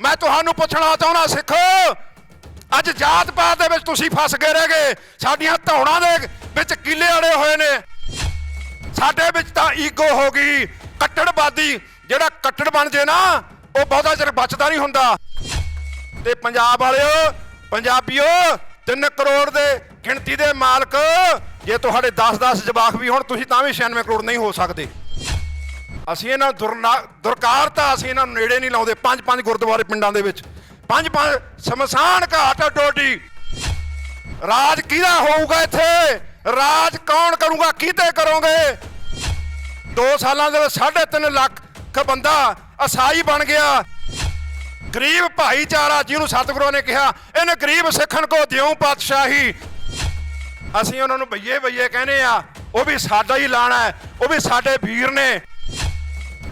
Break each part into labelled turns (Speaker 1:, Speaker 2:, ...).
Speaker 1: ਮੈਂ ਤੁਹਾਨੂੰ ਪੁੱਛਣਾ ਚਾਹੁੰਦਾ ਸਿੱਖੋ, ਅੱਜ ਜਾਤ ਪਾਤ ਦੇ ਵਿੱਚ ਤੁਸੀਂ ਫਸ ਗਏ ਰਹਿ ਗਏ। ਸਾਡੀਆਂ ਧੌਣਾਂ ਦੇ ਵਿੱਚ ਕੀਲੇ ਅੜੇ ਹੋਏ ਨੇ। ਸਾਡੇ ਵਿੱਚ ਤਾਂ ਈਗੋ ਹੋ ਗਈ ਕੱਟੜਵਾਦੀ ਜਿਹੜਾ ਕੱਟੜ ਬਣ ਜੇ ਨਾ, ਉਹ ਬਹੁਤਾ ਚਿਰ ਬਚਦਾ ਨਹੀਂ ਹੁੰਦਾ। ਤੇ ਪੰਜਾਬ ਵਾਲਿਓ, ਪੰਜਾਬੀਓ 3 ਕਰੋੜ ਦੇ ਗਿਣਤੀ ਦੇ ਮਾਲਕ, ਜੇ ਤੁਹਾਡੇ 10-10 ਜਵਾਕ ਵੀ ਹੋਣ, ਤੁਸੀਂ ਤਾਂ ਵੀ 96 ਕਰੋੜ ਨਹੀਂ ਹੋ ਸਕਦੇ। ਅਸੀਂ ਇਹਨਾਂ ਦੁਰਨਾ ਦੁਰਕਾਰਤਾ ਅਸੀਂ ਇਹਨਾਂ ਨੂੰ ਨੇੜੇ ਨਹੀਂ ਲਾਉਂਦੇ ਪੰਜ ਪੰਜ ਗੁਰਦੁਆਰੇ ਪਿੰਡਾਂ ਦੇ ਵਿੱਚ। ਪੰਜ ਪੰਜ ਸਮਸਾਨ ਘਾਟ ਡੋਡੀ ਰਾਜ ਕਿਹਦਾ ਹੋਊਗਾ ਇੱਥੇ? ਰਾਜ ਕੌਣ ਕਰੂਗਾ? ਕਿਹਤੇ ਕਰੋਗੇ? 2 ਸਾਲਾਂ ਦੇ ਵਿੱਚ 3.5 ਲੱਖ ਬੰਦਾ ਅਸਾਈ ਬਣ ਗਿਆ। ਗਰੀਬ ਭਾਈਚਾਰਾ ਜਿਹਨੂੰ ਸਤਿਗੁਰਾਂ ਨੇ ਕਿਹਾ, ਇਹਨੇ ਗਰੀਬ ਸਿੱਖਣ ਕੋ ਦਿਉ ਪਾਤਸ਼ਾਹੀ। ਅਸੀਂ ਉਹਨਾਂ ਨੂੰ ਬਈਏ ਬਈਏ ਕਹਿੰਦੇ ਆ, ਉਹ ਵੀ ਸਾਡਾ ਹੀ ਲਾਣਾ ਹੈ, ਉਹ ਵੀ ਸਾਡੇ ਵੀਰ ਨੇ।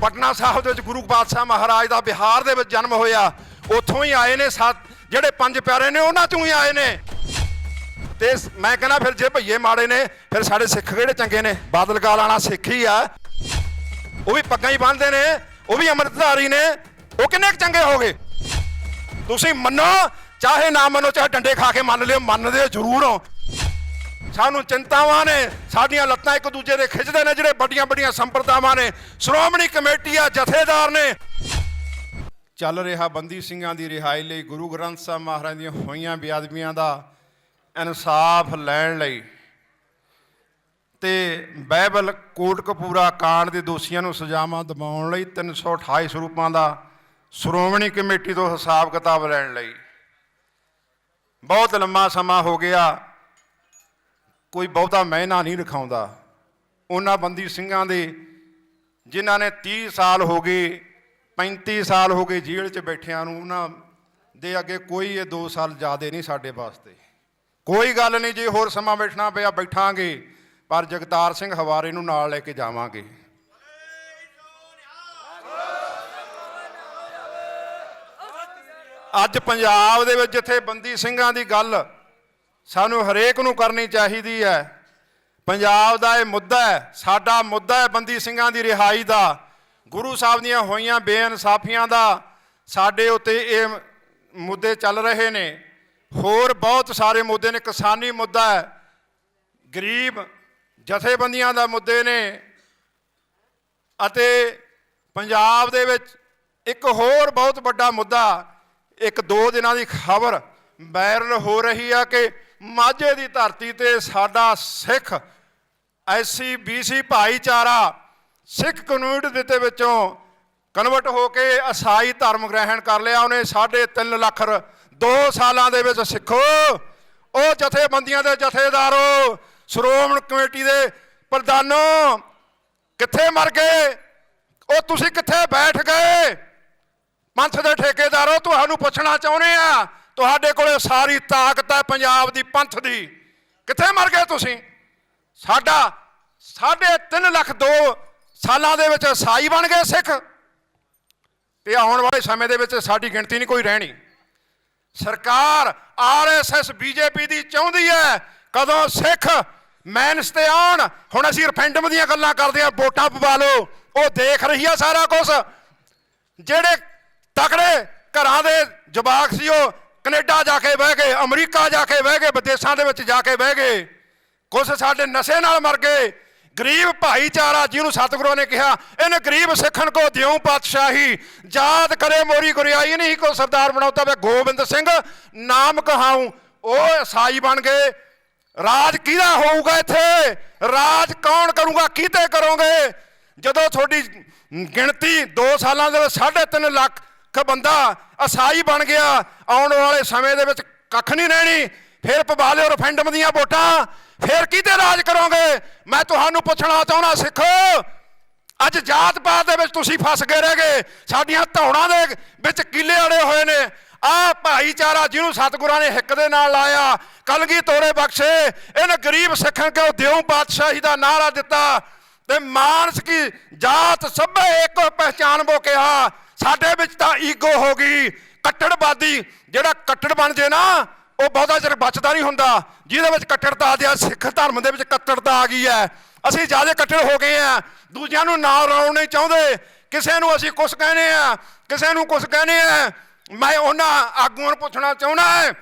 Speaker 1: ਪਟਨਾ ਸਾਹਿਬ ਦੇ ਵਿੱਚ ਗੁਰੂ ਪਾਤਸ਼ਾਹ ਮਹਾਰਾਜ ਦਾ ਬਿਹਾਰ ਦੇ ਵਿੱਚ ਜਨਮ ਹੋਇਆ। ਉੱਥੋਂ ਹੀ ਆਏ ਨੇ ਸੱਤ ਜਿਹੜੇ ਪੰਜ ਪਿਆਰੇ ਨੇ, ਉਹਨਾਂ ਚੋਂ ਹੀ ਆਏ ਨੇ। ਤੇ ਮੈਂ ਕਹਿੰਦਾ ਫਿਰ ਜੇ ਭਈਏ ਮਾੜੇ ਨੇ, ਫਿਰ ਸਾਡੇ ਸਿੱਖ ਕਿਹੜੇ ਚੰਗੇ ਨੇ? ਬਾਦਲ ਕਾਲ ਆਣਾ ਸਿੱਖ ਹੀ ਆ। ਉਹ ਵੀ ਪੱਗਾਂ ਹੀ ਬੰਨ੍ਹਦੇ ਨੇ, ਉਹ ਵੀ ਅੰਮ੍ਰਿਤਧਾਰੀ ਨੇ। ਉਹ ਕਿੰਨੇ ਕੁ ਚੰਗੇ ਹੋਗੇ ਤੁਸੀਂ ਮੰਨੋ, ਚਾਹੇ ਨਾ ਮੰਨੋ, ਚਾਹੇ ਡੰਡੇ ਖਾ ਕੇ ਮੰਨ ਲਿਓ, ਮੰਨਦੇ ਜ਼ਰੂਰ ਹੋ। ਸਾਨੂੰ ਚਿੰਤਾਵਾਂ ਨੇ, ਸਾਡੀਆਂ ਲੱਤਾਂ ਇੱਕ ਦੂਜੇ ਦੇ ਖਿੱਚਦੇ ਨੇ, ਜਿਹੜੇ ਵੱਡੀਆਂ ਵੱਡੀਆਂ ਸੰਪਰਦਾਵਾਂ ਨੇ। ਸ਼੍ਰੋਮਣੀ ਕਮੇਟੀ ਆ, ਜਥੇਦਾਰ ਨੇ। ਚੱਲ ਰਿਹਾ ਬੰਦੀ ਸਿੰਘਾਂ ਦੀ ਰਿਹਾਈ ਲਈ, ਗੁਰੂ ਗ੍ਰੰਥ ਸਾਹਿਬ ਮਹਾਰਾਜ ਦੀਆਂ ਹੋਈਆਂ ਬੇਅਦਬੀਆਂ ਦਾ ਇਨਸਾਫ ਲੈਣ ਲਈ। ਤੇ ਬਾਈਬਲ ਕੋਟਕਪੂਰਾ ਕਾਂਡ ਦੇ ਦੋਸ਼ੀਆਂ ਨੂੰ ਸਜ਼ਾਵਾਂ ਦਿਵਾਉਣ ਲਈ 328 ਸਰੂਪਾਂ ਦਾ ਸ਼੍ਰੋਮਣੀ ਕਮੇਟੀ ਤੋਂ ਹਿਸਾਬ ਕਿਤਾਬ ਲੈਣ ਲਈ। ਬਹੁਤ ਲੰਮਾ ਸਮਾਂ ਹੋ ਗਿਆ। ਕੋਈ ਬਹੁਤਾ ਮਹਿਨਾ ਨਹੀਂ ਰਖਾਉਂਦਾ। ਉਹਨਾਂ ਬੰਦੀ ਸਿੰਘਾਂ ਦੇ ਜਿਨ੍ਹਾਂ ਨੇ 30 ਸਾਲ ਹੋ ਗਏ 35 ਸਾਲ ਹੋ ਗਏ ਜੇਲ੍ਹ 'ਚ ਬੈਠਿਆਂ ਨੂੰ, ਉਹਨਾਂ ਦੇ ਅੱਗੇ ਕੋਈ ਇਹ 2 ਸਾਲ ਜ਼ਿਆਦੇ ਨਹੀਂ ਸਾਡੇ ਵਾਸਤੇ। ਕੋਈ ਗੱਲ ਨਹੀਂ ਜੇ ਹੋਰ ਸਮਾਂ ਬੈਠਣਾ ਪਿਆ, ਬੈਠਾਂਗੇ, ਪਰ ਜਗਤਾਰ ਸਿੰਘ ਹਵਾਰੇ ਨੂੰ ਨਾਲ ਲੈ ਕੇ ਜਾਵਾਂਗੇ। ਅੱਜ ਪੰਜਾਬ ਦੇ ਵਿੱਚ ਜਿੱਥੇ ਬੰਦੀ ਸਿੰਘਾਂ ਦੀ ਗੱਲ ਸਾਨੂੰ ਹਰੇਕ ਨੂੰ ਕਰਨੀ ਚਾਹੀਦੀ ਹੈ। ਪੰਜਾਬ ਦਾ ਇਹ ਮੁੱਦਾ ਹੈ, ਸਾਡਾ ਮੁੱਦਾ ਹੈ ਬੰਦੀ ਸਿੰਘਾਂ ਦੀ ਰਿਹਾਈ ਦਾ। ਗੁਰੂ ਸਾਹਿਬ ਦੀਆਂ ਹੋਈਆਂ ਬੇਇਨਸਾਫੀਆਂ ਦਾ ਸਾਡੇ ਉੱਤੇ ਇਹ ਮੁੱਦੇ ਚੱਲ ਰਹੇ ਨੇ। ਹੋਰ ਬਹੁਤ ਸਾਰੇ ਮੁੱਦੇ ਨੇ, ਕਿਸਾਨੀ ਮੁੱਦਾ ਹੈ, ਗਰੀਬ ਜਥੇਬੰਦੀਆਂ ਦਾ ਮੁੱਦੇ ਨੇ ਅਤੇ ਪੰਜਾਬ ਦੇ ਵਿੱਚ ਇੱਕ ਹੋਰ ਬਹੁਤ ਵੱਡਾ ਮੁੱਦਾ, ਇੱਕ ਦੋ ਦਿਨਾਂ ਦੀ ਖਬਰ ਵਾਇਰਲ ਹੋ ਰਹੀ ਆ ਕਿ ਮਾਝੇ ਦੀ ਧਰਤੀ ਤੇ ਸਾਡਾ ਸਿੱਖ ਐਸਸੀ ਬੀਸੀ ਭਾਈਚਾਰਾ ਸਿੱਖ ਕਮਿਊਨਿਟੀ ਦੇ ਵਿੱਚੋਂ ਕਨਵਰਟ ਹੋ ਕੇ ਈਸਾਈ ਧਰਮ ਗ੍ਰਹਿਣ ਕਰ ਲਿਆ। ਉਹਨੇ 3.5 ਲੱਖ ਰ- ਦੋ ਸਾਲਾਂ ਦੇ ਵਿੱਚ ਸਿੱਖੋ। ਉਹ ਜਥੇਬੰਦੀਆਂ ਦੇ ਜਥੇਦਾਰੋ, ਸ਼੍ਰੋਮਣੀ ਕਮੇਟੀ ਦੇ ਪ੍ਰਧਾਨੋ, ਕਿੱਥੇ ਮਰ ਗਏ? ਉਹ ਤੁਸੀਂ ਕਿੱਥੇ ਬੈਠ ਗਏ? ਪੰਥ ਦੇ ਠੇਕੇਦਾਰੋ, ਤੁਹਾਨੂੰ ਪੁੱਛਣਾ ਚਾਹੁੰਦੇ ਆ। ਤੁਹਾਡੇ ਕੋਲੇ ਸਾਰੀ ਤਾਕਤ ਹੈ ਪੰਜਾਬ ਦੀ, ਪੰਥ ਦੀ। ਕਿੱਥੇ ਮਰ ਗਏ ਤੁਸੀਂ? ਸਾਡਾ ਸਾਢੇ 3 ਲੱਖ ਦੋ ਸਾਲਾਂ ਦੇ ਵਿੱਚ ਸਾਈ ਬਣ ਗਏ ਸਿੱਖ। ਤੇ ਆਉਣ ਵਾਲੇ ਸਮੇਂ ਦੇ ਵਿੱਚ ਸਾਡੀ ਗਿਣਤੀ ਨਹੀਂ ਕੋਈ ਰਹਿਣੀ। ਸਰਕਾਰ ਆਰਐਸਐਸ ਬੀਜੇਪੀ ਦੀ ਚਾਹੁੰਦੀ ਹੈ, ਕਦੋਂ ਸਿੱਖ ਮੈਨਸ ਤੇ ਆਉਣ। ਹੁਣ ਅਸੀਂ ਰਫੈਂਡਮ ਦੀਆਂ ਗੱਲਾਂ ਕਰਦੇ ਆ ਵੋਟਾਂ ਪਵਾ ਲਓ। ਉਹ ਦੇਖ ਰਹੀ ਆ ਸਾਰਾ ਕੁਝ ਜਿਹੜੇ ਤਕੜੇ ਘਰਾਂ ਦੇ ਜਵਾਕ ਸੀ ਉਹ ਕੈਨੇਡਾ ਜਾ ਕੇ ਬਹਿ ਗਏ, ਅਮਰੀਕਾ ਜਾ ਕੇ ਬਹਿ ਗਏ, ਵਿਦੇਸ਼ਾਂ ਦੇ ਵਿੱਚ ਜਾ ਕੇ ਬਹਿ ਗਏ। ਕੁਝ ਸਾਡੇ ਨਸ਼ੇ ਨਾਲ ਮਰ ਗਏ। ਗਰੀਬ ਭਾਈਚਾਰਾ ਜਿਹਨੂੰ ਸਤਿਗੁਰੂ ਨੇ ਕਿਹਾ, ਇਹਨੇ ਗਰੀਬ ਸਿੱਖਣ ਕੋ ਦਿਉ ਪਾਤਸ਼ਾਹੀ। ਯਾਦ ਕਰੇ ਮੋਰੀ ਗੁਰਿਆਈ ਨਹੀਂ ਕੋ ਸਰਦਾਰ ਬਣਾਉਤਾ ਵੇ ਗੋਬਿੰਦ ਸਿੰਘ ਨਾਮ ਕਹਾਉ। ਉਹ ਸਾਈ ਬਣ ਗਏ। ਰਾਜ ਕਿਹਦਾ ਹੋਊਗਾ ਇੱਥੇ? ਰਾਜ ਕੌਣ ਕਰੂਗਾ? ਕਿਤੇ ਕਰੋਗੇ? ਜਦੋਂ ਤੁਹਾਡੀ ਗਿਣਤੀ 2 ਸਾਲਾਂ ਦੇ ਵਿੱਚ 3.5 ਲੱਖ ਕ ਬੰਦਾ ਅਸਾਈ ਬਣ ਗਿਆ, ਆਉਣ ਵਾਲੇ ਸਮੇਂ ਦੇ ਵਿੱਚ ਕੱਖ ਨਹੀਂ ਰਹਿਣੀ, ਫਿਰ ਪਵਾ ਲਿਓ ਰੈਫਰੈਂਡਮ ਦੀਆਂ ਵੋਟਾਂ, ਫਿਰ ਕਿਹਤੇ ਰਾਜ ਕਰੋਗੇ? ਮੈਂ ਤੁਹਾਨੂੰ ਪੁੱਛਣਾ ਚਾਹੁੰਦਾ ਸਿੱਖੋ, ਅੱਜ ਜਾਤ ਪਾਤ ਦੇ ਵਿੱਚ ਤੁਸੀਂ ਫਸ ਗਏ ਰਹਿ ਗਏ, ਸਾਡੀਆਂ ਧੌਣਾਂ ਦੇ ਵਿੱਚ ਕੀਲੇ ਅੜੇ ਹੋਏ ਨੇ, ਆ ਭਾਈਚਾਰਾ ਜਿਹਨੂੰ ਸਤਿਗੁਰਾਂ ਨੇ ਹਿੱਕ ਦੇ ਨਾਲ ਲਾਇਆ, ਕਲਗੀ ਤੋਰੇ ਬਖਸ਼ੇ, ਇਹਨੇ ਗਰੀਬ ਸਿੱਖਾਂ ਕਿਉਂ ਦਿਉ ਬਾਦਸ਼ਾਹੀ ਦਾ ਨਾਰਾ ਦਿੱਤਾ? ਤੇ ਮਾਨਸ ਕੀ ਜਾਤ ਸਭੇ ਇੱਕੋ ਪਹਿਚਾਨ ਬੋ ਕਿਹਾ ਸਾਡੇ ਵਿੱਚ ਤਾਂ ਈਗੋ ਹੋ ਗਈ ਕੱਟੜਵਾਦੀ ਜਿਹੜਾ ਕੱਟੜ ਬਣ ਜੇ ਨਾ, ਉਹ ਬਹੁਤਾ ਚਿਰ ਬਚਦਾ ਨਹੀਂ ਹੁੰਦਾ। ਜਿਹਦੇ ਵਿੱਚ ਕੱਟੜਤਾ ਆ ਗਿਆ, ਸਿੱਖ ਧਰਮ ਦੇ ਵਿੱਚ ਕੱਟੜਤਾ ਆ ਗਈ ਹੈ। ਅਸੀਂ ਜ਼ਿਆਦਾ ਕੱਟੜ ਹੋ ਗਏ ਆ ਦੂਜਿਆਂ ਨੂੰ ਨਾ ਰਲਾਉਣ ਨਹੀਂ ਚਾਹੁੰਦੇ। ਕਿਸੇ ਨੂੰ ਅਸੀਂ ਕੁਝ ਕਹਿੰਦੇ ਆ ਕਿਸੇ ਨੂੰ ਕੁਝ ਕਹਿੰਦੇ ਆ ਮੈਂ ਉਹਨਾਂ ਆਗੂਆਂ ਨੂੰ ਪੁੱਛਣਾ ਚਾਹੁੰਦਾ ਹੈ।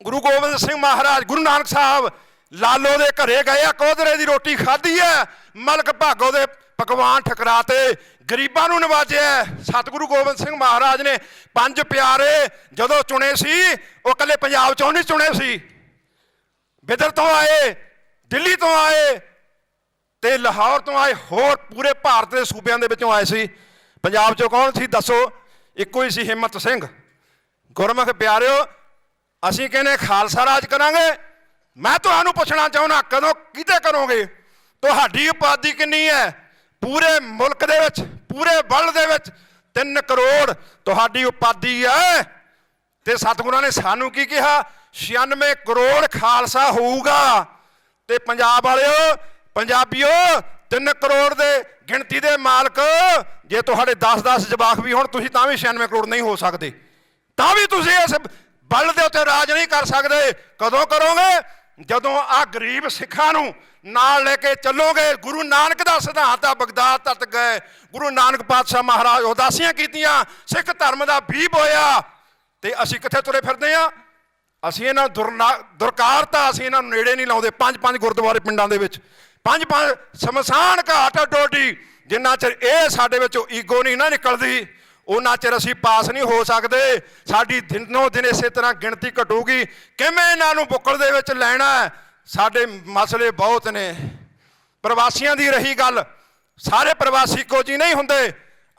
Speaker 1: ਗੁਰੂ ਗੋਬਿੰਦ ਸਿੰਘ ਮਹਾਰਾਜ, ਗੁਰੂ ਨਾਨਕ ਸਾਹਿਬ, ਲਾਲੋ ਦੇ ਘਰੇ ਗਏ ਆ, ਕੋਧਰੇ ਦੀ ਰੋਟੀ ਖਾਧੀ ਹੈ। ਮਲਕ ਭਾਗੋ ਦੇ ਪਕਵਾਨ ਠਕਰਾਤੇ। ਗਰੀਬਾਂ ਨੂੰ ਨਵਾਜਿਆ ਸਤਿਗੁਰੂ ਗੋਬਿੰਦ ਸਿੰਘ ਮਹਾਰਾਜ ਨੇ ਪੰਜ ਪਿਆਰੇ ਜਦੋਂ ਚੁਣੇ ਸੀ, ਉਹ ਇਕੱਲੇ ਪੰਜਾਬ ਚੋਂ ਨਹੀਂ ਚੁਣੇ ਸੀ। ਬਿਦਰ ਤੋਂ ਆਏ, ਦਿੱਲੀ ਤੋਂ ਆਏ ਤੇ ਲਾਹੌਰ ਤੋਂ ਆਏ, ਹੋਰ ਪੂਰੇ ਭਾਰਤ ਦੇ ਸੂਬਿਆਂ ਦੇ ਵਿੱਚੋਂ ਆਏ ਸੀ। ਪੰਜਾਬ ਚੋਂ ਕੌਣ ਸੀ? ਦੱਸੋ। ਇੱਕੋ ਹੀ ਸੀ ਹਿੰਮਤ ਸਿੰਘ। ਗੁਰਮੁਖ ਪਿਆਰਿਓ, ਅਸੀਂ ਕਹਿੰਦੇ ਖਾਲਸਾ ਰਾਜ ਕਰਾਂਗੇ। ਮੈਂ ਤੁਹਾਨੂੰ ਪੁੱਛਣਾ ਚਾਹੁੰਦਾ, ਕਦੋਂ ਕਿਤੇ ਕਰੋਗੇ? ਤੁਹਾਡੀ ਉਪਾਧੀ ਕਿੰਨੀ ਹੈ? ਪੂਰੇ ਮੁਲਕ ਦੇ ਵਿੱਚ। ਪੂਰੇ ਵਰਲਡ ਦੇ ਵਿੱਚ 3 ਕਰੋੜ ਤੁਹਾਡੀ ਉਪਾਧੀ ਹੈ। ਤੇ ਸਤਿਗੁਰਾਂ ਨੇ ਸਾਨੂੰ ਕੀ ਕਿਹਾ? 96 ਕਰੋੜ ਖਾਲਸਾ ਹੋਊਗਾ। ਤੇ ਪੰਜਾਬ ਵਾਲਿਓ, ਪੰਜਾਬੀਓ 3 ਕਰੋੜ ਦੇ ਗਿਣਤੀ ਦੇ ਮਾਲਕ, ਜੇ ਤੁਹਾਡੇ 10-10 ਜਵਾਕ ਵੀ ਹੋਣ, ਤੁਸੀਂ ਤਾਂ ਵੀ 96 ਕਰੋੜ ਨਹੀਂ ਹੋ ਸਕਦੇ। ਤਾਂ ਵੀ ਤੁਸੀਂ ਇਸ ਬਲ ਦੇ ਉੱਤੇ ਰਾਜ ਨਹੀਂ ਕਰ ਸਕਦੇ। ਕਦੋਂ ਕਰੋਗੇ? ਜਦੋਂ ਆ ਗਰੀਬ ਸਿੱਖਾਂ ਨੂੰ ਨਾਲ ਲੈ ਕੇ ਚੱਲੋਗੇ, ਗੁਰੂ ਨਾਨਕ ਦਾ ਸਿਧਾਂਤ ਆ, ਬਗਦਾਦ ਤੱਕ ਗਏ। ਗੁਰੂ ਨਾਨਕ ਪਾਤਸ਼ਾਹ ਮਹਾਰਾਜ ਉਦਾਸੀਆਂ ਕੀਤੀਆਂ, ਸਿੱਖ ਧਰਮ ਦਾ ਵੀ ਬੋਇਆ ਤੇ ਅਸੀਂ ਕਿੱਥੇ ਤੁਰੇ ਫਿਰਦੇ ਆ? ਅਸੀਂ ਇਹਨਾਂ ਦੁਰਨਾ ਦੁਰਕਾਰਤਾ ਅਸੀਂ ਇਹਨਾਂ ਨੂੰ ਨੇੜੇ ਨਹੀਂ ਲਾਉਂਦੇ ਪੰਜ ਪੰਜ ਗੁਰਦੁਆਰੇ ਪਿੰਡਾਂ ਦੇ ਵਿੱਚ। ਪੰਜ ਪੰਜ ਸ਼ਮਸ਼ਾਨ ਘਾਟ ਡੋਡੀ, ਜਿੰਨਾ ਚਿਰ ਇਹ ਸਾਡੇ ਵਿੱਚੋਂ ਈਗੋ ਨਹੀਂ ਨਾ ਨਿਕਲਦੀ ਉਹਨਾਂ ਚਿਰ ਅਸੀਂ ਪਾਸ ਨਹੀਂ ਹੋ ਸਕਦੇ। ਸਾਡੀ ਦਿਨੋਂ ਦਿਨ ਇਸੇ ਤਰ੍ਹਾਂ ਗਿਣਤੀ ਘਟੂਗੀ। ਕਿਵੇਂ ਇਹਨਾਂ ਨੂੰ ਬੁੱਕਲ ਦੇ ਵਿੱਚ ਲੈਣਾ ਸਾਡੇ ਮਸਲੇ ਬਹੁਤ ਨੇ। ਪ੍ਰਵਾਸੀਆਂ ਦੀ ਰਹੀ ਗੱਲ, ਸਾਰੇ ਪ੍ਰਵਾਸੀ ਇੱਕੋ ਜੀ ਨਹੀਂ ਹੁੰਦੇ।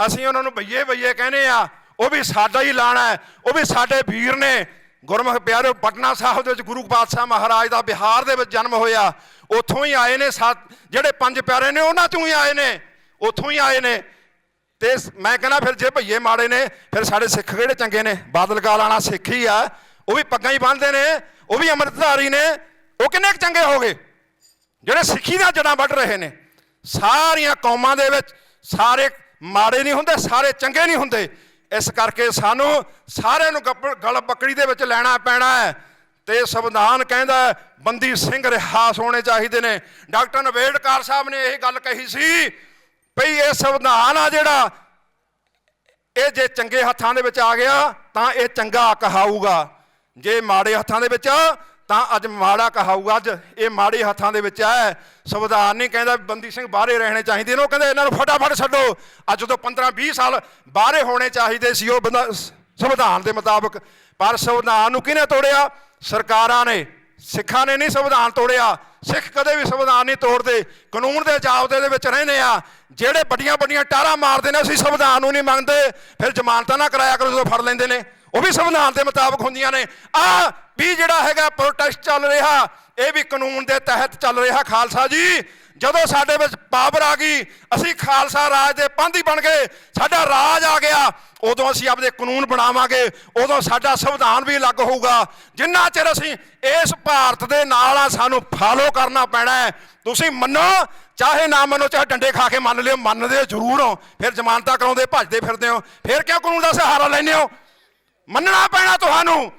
Speaker 1: ਅਸੀਂ ਉਹਨਾਂ ਨੂੰ ਬਈਏ ਬਈਏ ਕਹਿੰਦੇ ਆ, ਉਹ ਵੀ ਸਾਡਾ ਹੀ ਲਾਣਾ ਹੈ, ਉਹ ਵੀ ਸਾਡੇ ਵੀਰ ਨੇ। ਗੁਰਮੁਖ ਪਿਆਰਿਓ ਪਟਨਾ ਸਾਹਿਬ ਦੇ ਵਿੱਚ ਗੁਰੂ ਪਾਤਸ਼ਾਹ ਮਹਾਰਾਜ ਦਾ ਬਿਹਾਰ ਦੇ ਵਿੱਚ ਜਨਮ ਹੋਇਆ। ਉੱਥੋਂ ਹੀ ਆਏ ਨੇ ਸੱਤ, ਜਿਹੜੇ ਪੰਜ ਪਿਆਰੇ ਨੇ, ਉਹਨਾਂ ਤੋਂ ਹੀ ਆਏ ਨੇ। ਉੱਥੋਂ ਹੀ ਆਏ ਨੇ। ਤੇ ਮੈਂ ਕਹਿੰਦਾ ਫਿਰ ਜੇ ਭਈਏ ਮਾੜੇ ਨੇ, ਫਿਰ ਸਾਡੇ ਸਿੱਖ ਕਿਹੜੇ ਚੰਗੇ ਨੇ? ਬਾਦਲ ਕਾਲ ਕਾਲਾਣਾ ਸਿੱਖ ਹੀ ਆ। ਉਹ ਵੀ ਪੱਗਾਂ ਹੀ ਬੰਨ੍ਹਦੇ ਨੇ, ਉਹ ਵੀ ਅੰਮ੍ਰਿਤਧਾਰੀ ਨੇ। ਉਹ ਕਿੰਨੇ ਕੁ ਚੰਗੇ ਹੋ ਗਏ? ਜਿਹੜੇ ਸਿੱਖੀ ਦਾ ਜੜਾਂ ਵੱਢ ਰਹੇ ਨੇ। ਸਾਰੀਆਂ ਕੌਮਾਂ ਦੇ ਵਿੱਚ ਸਾਰੇ ਮਾੜੇ ਨਹੀਂ ਹੁੰਦੇ, ਸਾਰੇ ਚੰਗੇ ਨਹੀਂ ਹੁੰਦੇ। ਇਸ ਕਰਕੇ ਸਾਨੂੰ ਸਾਰਿਆਂ ਨੂੰ ਗੱਪ- ਗਲ ਬੱਕੜੀ ਦੇ ਵਿੱਚ ਲੈਣਾ ਪੈਣਾ ਹੈ। ਤੇ ਸੰਵਿਧਾਨ ਕਹਿੰਦਾ ਬੰਦੀ ਸਿੰਘ ਰਿਹਾਸ ਹੋਣੇ ਚਾਹੀਦੇ ਨੇ। ਡਾਕਟਰ ਅੰਬੇਡਕਰ ਸਾਹਿਬ ਨੇ ਇਹ ਗੱਲ ਕਹੀ ਸੀ ਭਈ ਇਹ ਸੰਵਿਧਾਨ ਆ ਜਿਹੜਾ ਇਹ ਜੇ ਚੰਗੇ ਹੱਥਾਂ ਦੇ ਵਿੱਚ ਆ ਗਿਆ ਤਾਂ ਇਹ ਚੰਗਾ ਕਹਾਊਗਾ। ਜੇ ਮਾੜੇ ਹੱਥਾਂ ਦੇ ਵਿੱਚ ਆ, ਤਾਂ ਅੱਜ ਮਾੜਾ ਕਹਾਊਗਾ। ਅੱਜ ਇਹ ਮਾੜੇ ਹੱਥਾਂ ਦੇ ਵਿੱਚ ਹੈ ਸੰਵਿਧਾਨ ਨਹੀਂ ਕਹਿੰਦਾ ਬੰਦੀ ਸਿੰਘ ਬਾਹਰੇ ਰਹਿਣੇ ਚਾਹੀਦੇ ਨੇ ਉਹ ਕਹਿੰਦੇ ਇਹਨਾਂ ਨੂੰ ਫਟਾਫਟ ਛੱਡੋ। ਅੱਜ ਤੋਂ 15 20 ਸਾਲ ਬਾਹਰੇ ਹੋਣੇ ਚਾਹੀਦੇ ਸੀ ਉਹ ਬੰਦਾ ਸੰਵਿਧਾਨ ਦੇ ਮੁਤਾਬਕ। ਪਰ ਸੰਵਿਧਾਨ ਨੂੰ ਕਿਹਨੇ ਤੋੜਿਆ? ਸਰਕਾਰਾਂ ਨੇ। ਸਿੱਖਾਂ ਨੇ ਨਹੀਂ ਸੰਵਿਧਾਨ ਤੋੜਿਆ। ਸਿੱਖ ਕਦੇ ਵੀ ਸੰਵਿਧਾਨ ਨਹੀਂ ਤੋੜਦੇ, ਕਾਨੂੰਨ ਦੇ ਜਾਬਤੇ ਦੇ ਵਿੱਚ ਰਹਿੰਦੇ ਆ। ਜਿਹੜੇ ਵੱਡੀਆਂ ਵੱਡੀਆਂ ਟਾਰਾਂ ਮਾਰਦੇ ਨੇ, ਅਸੀਂ ਸੰਵਿਧਾਨ ਨੂੰ ਨਹੀਂ ਮੰਨਦੇ। ਫਿਰ ਜ਼ਮਾਨਤਾਂ ਨਾ ਕਰਾਇਆ ਕਰੋ, ਜਦੋਂ ਫੜ ਲੈਂਦੇ ਨੇ। ਉਹ ਵੀ ਸੰਵਿਧਾਨ ਦੇ ਮੁਤਾਬਕ ਹੁੰਦੀਆਂ ਨੇ। ਆ ਵੀ ਜਿਹੜਾ ਹੈਗਾ ਪ੍ਰੋਟੈਸਟ ਚੱਲ ਰਿਹਾ, ਇਹ ਵੀ ਕਾਨੂੰਨ ਦੇ ਤਹਿਤ ਚੱਲ ਰਿਹਾ, ਖਾਲਸਾ ਜੀ। ਜਦੋਂ ਸਾਡੇ ਵਿੱਚ ਪਾਵਰ ਆ ਗਈ, ਅਸੀਂ ਖਾਲਸਾ ਰਾਜ ਦੇ ਪੰਧੀ ਬਣ ਗਏ, ਸਾਡਾ ਰਾਜ ਆ ਗਿਆ, ਉਦੋਂ ਅਸੀਂ ਆਪਦੇ ਕਾਨੂੰਨ ਬਣਾਵਾਂਗੇ, ਉਦੋਂ ਸਾਡਾ ਸੰਵਿਧਾਨ ਵੀ ਅਲੱਗ ਹੋਊਗਾ। ਜਿੰਨਾ ਚਿਰ ਅਸੀਂ ਇਸ ਭਾਰਤ ਦੇ ਨਾਲ ਆ, ਸਾਨੂੰ ਫਾਲੋ ਕਰਨਾ ਪੈਣਾ ਹੈ। ਤੁਸੀਂ ਮੰਨੋ, ਚਾਹੇ ਨਾ ਮੰਨੋ, ਚਾਹੇ ਡੰਡੇ ਖਾ ਕੇ ਮੰਨ ਲਿਓ, ਮੰਨਦੇ ਜ਼ਰੂਰ ਹੋ। ਫਿਰ ਜ਼ਮਾਨਤਾਂ ਕਰਾਉਂਦੇ, ਭੱਜਦੇ ਫਿਰਦੇ ਹੋ। ਫਿਰ ਕਿਉਂ ਕਾਨੂੰਨ ਦਾ ਸਹਾਰਾ ਲੈਂਦੇ ਹੋ? ਮੰਨਣਾ ਪੈਣਾ ਤੁਹਾਨੂੰ।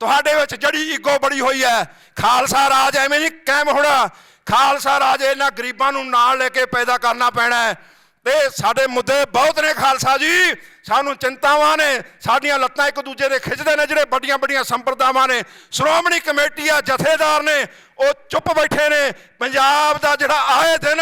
Speaker 1: ਤੁਹਾਡੇ ਵਿੱਚ ਜਿਹੜੀ ਈਗੋ ਬੜੀ ਹੋਈ ਹੈ। ਖਾਲਸਾ ਰਾਜ ਐਵੇਂ ਨਹੀਂ ਕਾਇਮ ਹੋਣਾ। ਖਾਲਸਾ ਰਾਜ ਇਹਨਾਂ ਗਰੀਬਾਂ ਨੂੰ ਨਾਲ ਲੈ ਕੇ ਪੈਦਾ ਕਰਨਾ ਪੈਣਾ ਹੈ। ਤੇ ਸਾਡੇ ਮੁੱਦੇ ਬਹੁਤ ਨੇ ਖਾਲਸਾ ਜੀ। ਸਾਨੂੰ ਚਿੰਤਾਵਾਂ ਨੇ। ਸਾਡੀਆਂ ਲੱਤਾਂ ਇੱਕ ਦੂਜੇ ਦੇ ਖਿੱਚਦੇ ਨੇ, ਜਿਹੜੇ ਵੱਡੀਆਂ ਵੱਡੀਆਂ ਸੰਪਰਦਾਵਾਂ ਨੇ। ਸ਼੍ਰੋਮਣੀ ਕਮੇਟੀ ਆ ਜਥੇਦਾਰ ਨੇ, ਉਹ ਚੁੱਪ ਬੈਠੇ ਨੇ। ਪੰਜਾਬ ਦਾ ਜਿਹੜਾ ਆਏ ਦਿਨ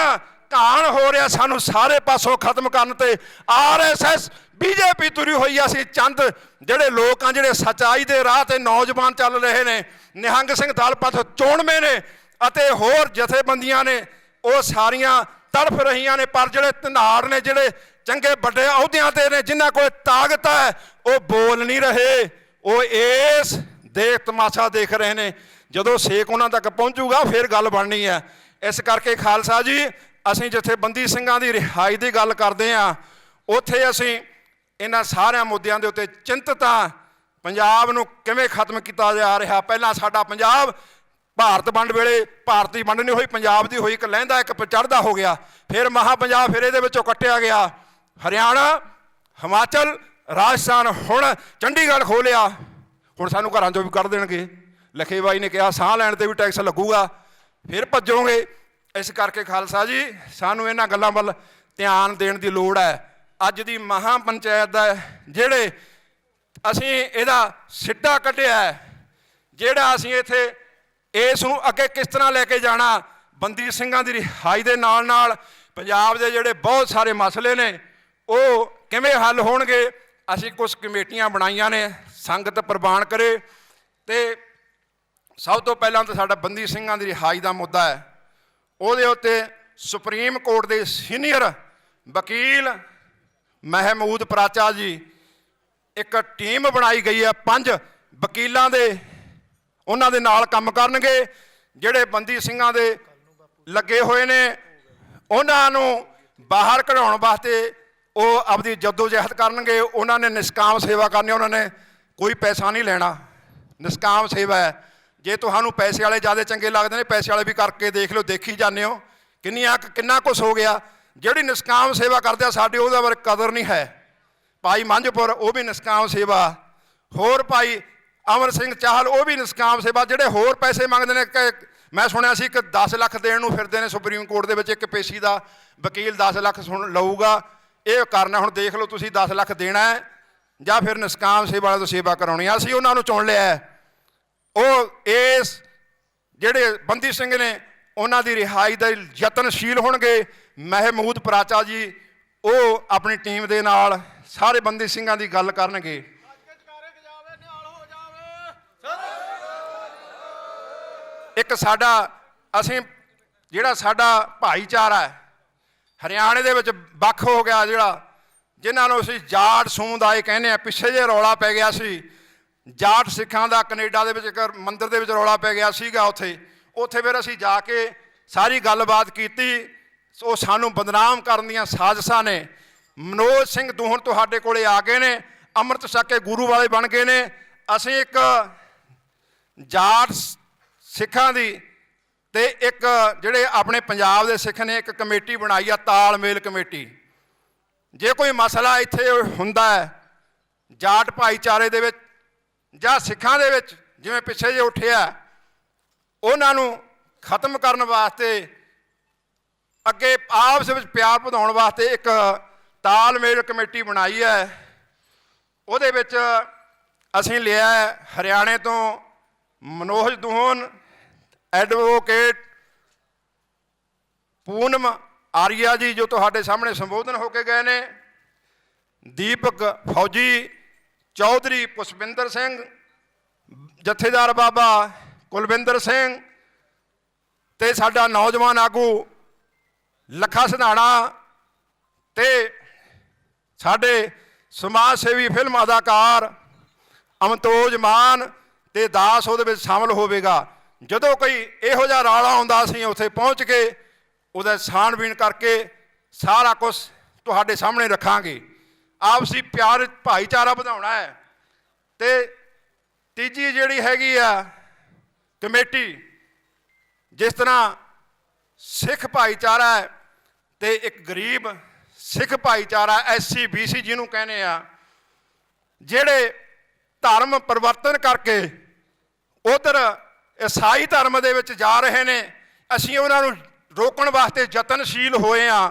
Speaker 1: ਘਾਣ ਹੋ ਰਿਹਾ, ਸਾਨੂੰ ਸਾਰੇ ਪਾਸੋਂ ਖਤਮ ਕਰਨ ਤੇ ਆਰਐਸਐਸ ਬੀਜੇਪੀ ਤੁਰੀ ਹੋਈ ਆ ਅਸੀਂ। ਚੰਦ, ਜਿਹੜੇ ਲੋਕ ਆ, ਜਿਹੜੇ ਸਚਾਈ ਦੇ ਰਾਹ ਤੇ ਨੌਜਵਾਨ ਚੱਲ ਰਹੇ ਨੇ, ਨਿਹੰਗ ਸਿੰਘ ਦਲ ਦਲਪਤ ਚੋਣਵੇਂ ਨੇ। ਅਤੇ ਹੋਰ ਜਥੇਬੰਦੀਆਂ ਨੇ ਉਹ ਸਾਰੀਆਂ ਤੜਫ ਰਹੀਆਂ ਨੇ, ਪਰ ਜਿਹੜੇ ਧਨਾੜ ਨੇ, ਜਿਹੜੇ ਚੰਗੇ ਵੱਡੇ ਅਹੁਦਿਆਂ ਤੇ ਨੇ, ਜਿਨ੍ਹਾਂ ਕੋਲ ਤਾਕਤ ਹੈ, ਉਹ ਬੋਲ ਨਹੀਂ ਰਹੇ। ਉਹ ਇਸ ਦੇ ਤਮਾਸ਼ਾ ਦੇਖ ਰਹੇ ਨੇ। ਜਦੋਂ ਸੇਕ ਉਹਨਾਂ ਤੱਕ ਪਹੁੰਚੂਗਾ, ਫਿਰ ਗੱਲ ਬਣਨੀ ਹੈ। ਇਸ ਕਰਕੇ ਖਾਲਸਾ ਜੀ, ਅਸੀਂ ਜਿੱਥੇ ਬੰਦੀ ਸਿੰਘਾਂ ਦੀ ਰਿਹਾਈ ਦੀ ਗੱਲ ਕਰਦੇ ਆ ਉੱਥੇ ਅਸੀਂ ਇਹਨਾਂ ਸਾਰਿਆਂ ਮੁੱਦਿਆਂ ਦੇ ਉੱਤੇ ਚਿੰਤਤ ਹਾਂ। ਪੰਜਾਬ ਨੂੰ ਕਿਵੇਂ ਖਤਮ ਕੀਤਾ ਜਾ ਰਿਹਾ? ਪਹਿਲਾਂ ਸਾਡਾ ਪੰਜਾਬ ਭਾਰਤ ਵੰਡ ਵੇਲੇ ਭਾਰਤੀ ਵੰਡ ਨਹੀਂ ਹੋਈ, ਪੰਜਾਬ ਦੀ ਹੋਈ, ਇੱਕ ਲਹਿੰਦਾ, ਇੱਕ ਚੜ੍ਹਦਾ ਹੋ ਗਿਆ। ਫਿਰ ਮਹਾ ਪੰਜਾਬ ਫਿਰ ਇਹਦੇ ਵਿੱਚੋਂ ਕੱਟਿਆ ਗਿਆ। ਹਰਿਆਣਾ, ਹਿਮਾਚਲ, ਰਾਜਸਥਾਨ, ਹੁਣ ਚੰਡੀਗੜ੍ਹ ਖੋਲਿਆ। ਹੁਣ ਸਾਨੂੰ ਘਰਾਂ ਚੋਂ ਵੀ ਕੱਢ ਦੇਣਗੇ। ਲਖੇ ਬਾਈ ਨੇ ਕਿਹਾ, ਸਾਹ ਲੈਣ ਤੇ ਵੀ ਟੈਕਸ ਲੱਗੂਗਾ। ਫਿਰ ਭੱਜੋਗੇ। ਇਸ ਕਰਕੇ ਖਾਲਸਾ ਜੀ, ਸਾਨੂੰ ਇਹਨਾਂ ਗੱਲਾਂ ਵੱਲ ਧਿਆਨ ਦੇਣ ਦੀ ਲੋੜ ਹੈ। ਅੱਜ ਦੀ ਮਹਾ ਪੰਚਾਇਤ ਦਾ ਜਿਹੜੇ ਅਸੀਂ ਇਹਦਾ ਸਿੱਟਾ ਕੱਢਿਆ ਜਿਹੜਾ ਅਸੀਂ ਇੱਥੇ ਇਸ ਨੂੰ ਅੱਗੇ ਕਿਸ ਤਰ੍ਹਾਂ ਲੈ ਕੇ ਜਾਣਾ? ਬੰਦੀ ਸਿੰਘਾਂ ਦੀ ਰਿਹਾਈ ਦੇ ਨਾਲ ਨਾਲ ਪੰਜਾਬ ਦੇ ਜਿਹੜੇ ਬਹੁਤ ਸਾਰੇ ਮਸਲੇ ਨੇ, ਉਹ ਕਿਵੇਂ ਹੱਲ ਹੋਣਗੇ? ਅਸੀਂ ਕੁਝ ਕਮੇਟੀਆਂ ਬਣਾਈਆਂ ਨੇ, ਸੰਗਤ ਪ੍ਰਵਾਨ ਕਰੇ ਤੇ ਸਭ ਤੋਂ ਪਹਿਲਾਂ ਤਾਂ ਸਾਡਾ ਬੰਦੀ ਸਿੰਘਾਂ ਦੀ ਰਿਹਾਈ ਦਾ ਮੁੱਦਾ ਹੈ। ਉਹਦੇ ਉੱਤੇ ਸੁਪਰੀਮ ਕੋਰਟ ਦੇ ਸੀਨੀਅਰ ਵਕੀਲ ਮਹਿਮੂਦ ਪ੍ਰਾਚਾ ਜੀ ਇੱਕ ਟੀਮ ਬਣਾਈ ਗਈ ਹੈ, ਪੰਜ ਵਕੀਲਾਂ ਦੇ ਉਹਨਾਂ ਦੇ ਨਾਲ ਕੰਮ ਕਰਨਗੇ, ਜਿਹੜੇ ਬੰਦੀ ਸਿੰਘਾਂ ਦੇ ਲੱਗੇ ਹੋਏ ਨੇ, ਉਹਨਾਂ ਨੂੰ ਬਾਹਰ ਕਢਾਉਣ ਵਾਸਤੇ ਉਹ ਆਪਦੀ ਜਦੋਜਹਿਦ ਕਰਨਗੇ, ਉਹਨਾਂ ਨੇ ਨਿਸ਼ਕਾਮ ਸੇਵਾ ਕਰਨੀ, ਉਹਨਾਂ ਨੇ ਕੋਈ ਪੈਸਾ ਨਹੀਂ ਲੈਣਾ। ਨਿਸ਼ਕਾਮ ਸੇਵਾ ਹੈ। ਜੇ ਤੁਹਾਨੂੰ ਪੈਸੇ ਵਾਲੇ ਜ਼ਿਆਦਾ ਚੰਗੇ ਲੱਗਦੇ ਨੇ, ਪੈਸੇ ਵਾਲੇ ਵੀ ਕਰਕੇ ਦੇਖ ਲਓ, ਦੇਖੀ ਜਾਂਦੇ ਹੋ। ਕਿੰਨੀਆਂ ਕੁ- ਕਿੰਨਾ ਕੁਛ ਹੋ ਗਿਆ। ਜਿਹੜੀ ਨਿਸ਼ਕਾਮ ਸੇਵਾ ਕਰਦੇ ਆ, ਸਾਡੇ ਉਹਦਾ ਬਾਰੇ ਕਦਰ ਨਹੀਂ ਹੈ। ਭਾਈ ਮੰਝਪੁਰ, ਉਹ ਵੀ ਨਿਸ਼ਕਾਮ ਸੇਵਾ। ਹੋਰ ਭਾਈ ਅਮਰ ਸਿੰਘ ਚਾਹਲ, ਉਹ ਵੀ ਨਿਸ਼ਕਾਮ ਸੇਵਾ, ਜਿਹੜੇ ਹੋਰ ਪੈਸੇ ਮੰਗਦੇ ਨੇ ਕਿ ਮੈਂ ਸੁਣਿਆ ਸੀ ਕਿ 10 ਲੱਖ ਦੇਣ ਨੂੰ ਫਿਰਦੇ ਨੇ ਸੁਪਰੀਮ ਕੋਰਟ ਦੇ ਵਿੱਚ, ਇੱਕ ਪੇਸ਼ੀ ਦਾ ਵਕੀਲ 10 ਲੱਖ ਸੁਣ ਲਊਗਾ। ਇਹ ਕਰਨਾ ਹੁਣ ਦੇਖ ਲਓ ਤੁਸੀਂ 10 ਲੱਖ ਦੇਣਾ ਹੈ, ਜਾਂ ਫਿਰ ਨਿਸ਼ਕਾਮ ਸੇਵਾ ਵਾਲੇ ਤੋਂ ਸੇਵਾ ਕਰਾਉਣੀ ਆ ਅਸੀਂ ਉਹਨਾਂ ਨੂੰ ਚੁਣ ਲਿਆ ਉਹ ਇਸ ਜਿਹੜੇ ਬੰਦੀ ਸਿੰਘ ਨੇ, ਉਹਨਾਂ ਦੀ ਰਿਹਾਈ ਦਾ ਯਤਨਸ਼ੀਲ ਹੋਣਗੇ। ਮਹਿਮੂਦ ਪ੍ਰਾਚਾ ਜੀ, ਉਹ ਆਪਣੀ ਟੀਮ ਦੇ ਨਾਲ, ਸਾਰੇ ਬੰਦੀ ਸਿੰਘਾਂ ਦੀ ਗੱਲ ਕਰਨਗੇ। ਇੱਕ ਸਾਡਾ, ਅਸੀਂ ਜਿਹੜਾ ਸਾਡਾ ਭਾਈਚਾਰਾ ਹੈ, ਹਰਿਆਣੇ ਦੇ ਵਿੱਚ ਵੱਖ ਹੋ ਗਿਆ ਜਿਹੜਾ, ਜਿਨ੍ਹਾਂ ਨੂੰ ਅਸੀਂ ਜਾਟ ਸਮੁਦਾਇ ਕਹਿੰਦੇ ਆ ਪਿੱਛੇ ਜੇ ਰੌਲਾ ਪੈ ਗਿਆ ਸੀ, ਜਾਟ ਸਿੱਖਾਂ ਦਾ ਕੈਨੇਡਾ ਦੇ ਵਿੱਚ ਇੱਕ ਮੰਦਿਰ ਦੇ ਵਿੱਚ ਰੌਲਾ ਪੈ ਗਿਆ ਸੀਗਾ ਉੱਥੇ ਉੱਥੇ ਫਿਰ ਅਸੀਂ ਜਾ ਕੇ ਸਾਰੀ ਗੱਲਬਾਤ ਕੀਤੀ, ਉਹ ਸਾਨੂੰ ਬਦਨਾਮ ਕਰਨ ਦੀਆਂ ਸਾਜ਼ਿਸ਼ਾਂ ਨੇ, ਮਨੋਜ ਸਿੰਘ ਦੂਹਨ ਤੁਹਾਡੇ ਕੋਲੇ ਆ ਗਏ ਨੇ, ਅੰਮ੍ਰਿਤ ਛਕ ਕੇ ਗੁਰੂ ਵਾਲੇ ਬਣ ਗਏ ਨੇ, ਅਸੀਂ ਇੱਕ ਜਾਟ ਸਿੱਖਾਂ ਦੀ ਤੇ ਇੱਕ ਜਿਹੜੇ ਆਪਣੇ ਪੰਜਾਬ ਦੇ ਸਿੱਖ ਨੇ ਇੱਕ ਕਮੇਟੀ ਬਣਾਈ ਆ, ਤਾਲਮੇਲ ਕਮੇਟੀ। ਜੇ ਕੋਈ ਮਸਲਾ ਇੱਥੇ ਹੁੰਦਾ ਹੈ, ਜਾਟ ਭਾਈਚਾਰੇ ਦੇ ਵਿੱਚ ਜਾਂ ਸਿੱਖਾਂ ਦੇ ਵਿੱਚ, ਜਿਵੇਂ ਪਿੱਛੇ ਜੇ ਉੱਠਿਆ, ਉਹਨਾਂ ਨੂੰ ਖਤਮ ਕਰਨ ਵਾਸਤੇ, ਅੱਗੇ ਆਪਸ ਵਿੱਚ ਪਿਆਰ ਵਧਾਉਣ ਵਾਸਤੇ ਇੱਕ ਤਾਲਮੇਲ ਕਮੇਟੀ ਬਣਾਈ ਹੈ। ਉਹਦੇ ਵਿੱਚ ਅਸੀਂ ਲਿਆ ਹਰਿਆਣੇ ਤੋਂ ਮਨੋਜ ਦੂਹਨ ਐਡਵੋਕੇਟ ਪੂਨਮ ਆਰੀਆ ਜੀ ਜੋ ਤੁਹਾਡੇ ਸਾਹਮਣੇ ਸੰਬੋਧਨ ਹੋ ਕੇ ਗਏ ਨੇ, ਦੀਪਕ ਫੌਜੀ, ਚੌਧਰੀ ਪੁਸ਼ਪਿੰਦਰ ਸਿੰਘ, ਜਥੇਦਾਰ ਬਾਬਾ ਕੁਲਵਿੰਦਰ ਸਿੰਘ ਤੇ ਸਾਡਾ ਨੌਜਵਾਨ ਆਗੂ ਲੱਖਾ ਸਿਧਾਣਾ ਤੇ ਸਾਡੇ ਸਮਾਜ ਸੇਵੀ ਫਿਲਮ ਅਦਾਕਾਰ ਅਮਤੋਜ ਮਾਨ ਤੇ ਦਾਸ ਉਹਦੇ ਵਿੱਚ ਸ਼ਾਮਲ ਹੋਵੇਗਾ। ਜਦੋਂ ਕੋਈ ਇਹੋ ਜਿਹਾ ਰਾਲਾ ਆਉਂਦਾ ਅਸੀਂ ਉੱਥੇ ਪਹੁੰਚ ਕੇ ਉਹਦਾ ਛਾਣਬੀਣ ਕਰਕੇ ਸਾਰਾ ਕੁਝ ਤੁਹਾਡੇ ਸਾਹਮਣੇ ਰੱਖਾਂਗੇ। ਆਪਸੀ ਪਿਆਰ, ਭਾਈਚਾਰਾ ਵਧਾਉਣਾ ਹੈ। ਤੇ ਤੀਜੀ ਜਿਹੜੀ ਹੈਗੀ ਆ ਕਮੇਟੀ, ਜਿਸ ਤਰ੍ਹਾਂ ਸਿੱਖ ਭਾਈਚਾਰਾ ਹੈ ਤੇ ਇੱਕ ਗਰੀਬ ਸਿੱਖ ਭਾਈਚਾਰਾ ਐਸਸੀ ਬੀਸੀ ਜਿਹਨੂੰ ਕਹਿੰਦੇ ਆ, ਜਿਹੜੇ ਧਰਮ ਪਰਿਵਰਤਨ ਕਰਕੇ ਉਧਰ ਈਸਾਈ ਧਰਮ ਦੇ ਵਿੱਚ ਜਾ ਰਹੇ ਨੇ, ਅਸੀਂ ਉਹਨਾਂ ਨੂੰ ਰੋਕਣ ਵਾਸਤੇ ਯਤਨਸ਼ੀਲ ਹੋਏ ਆ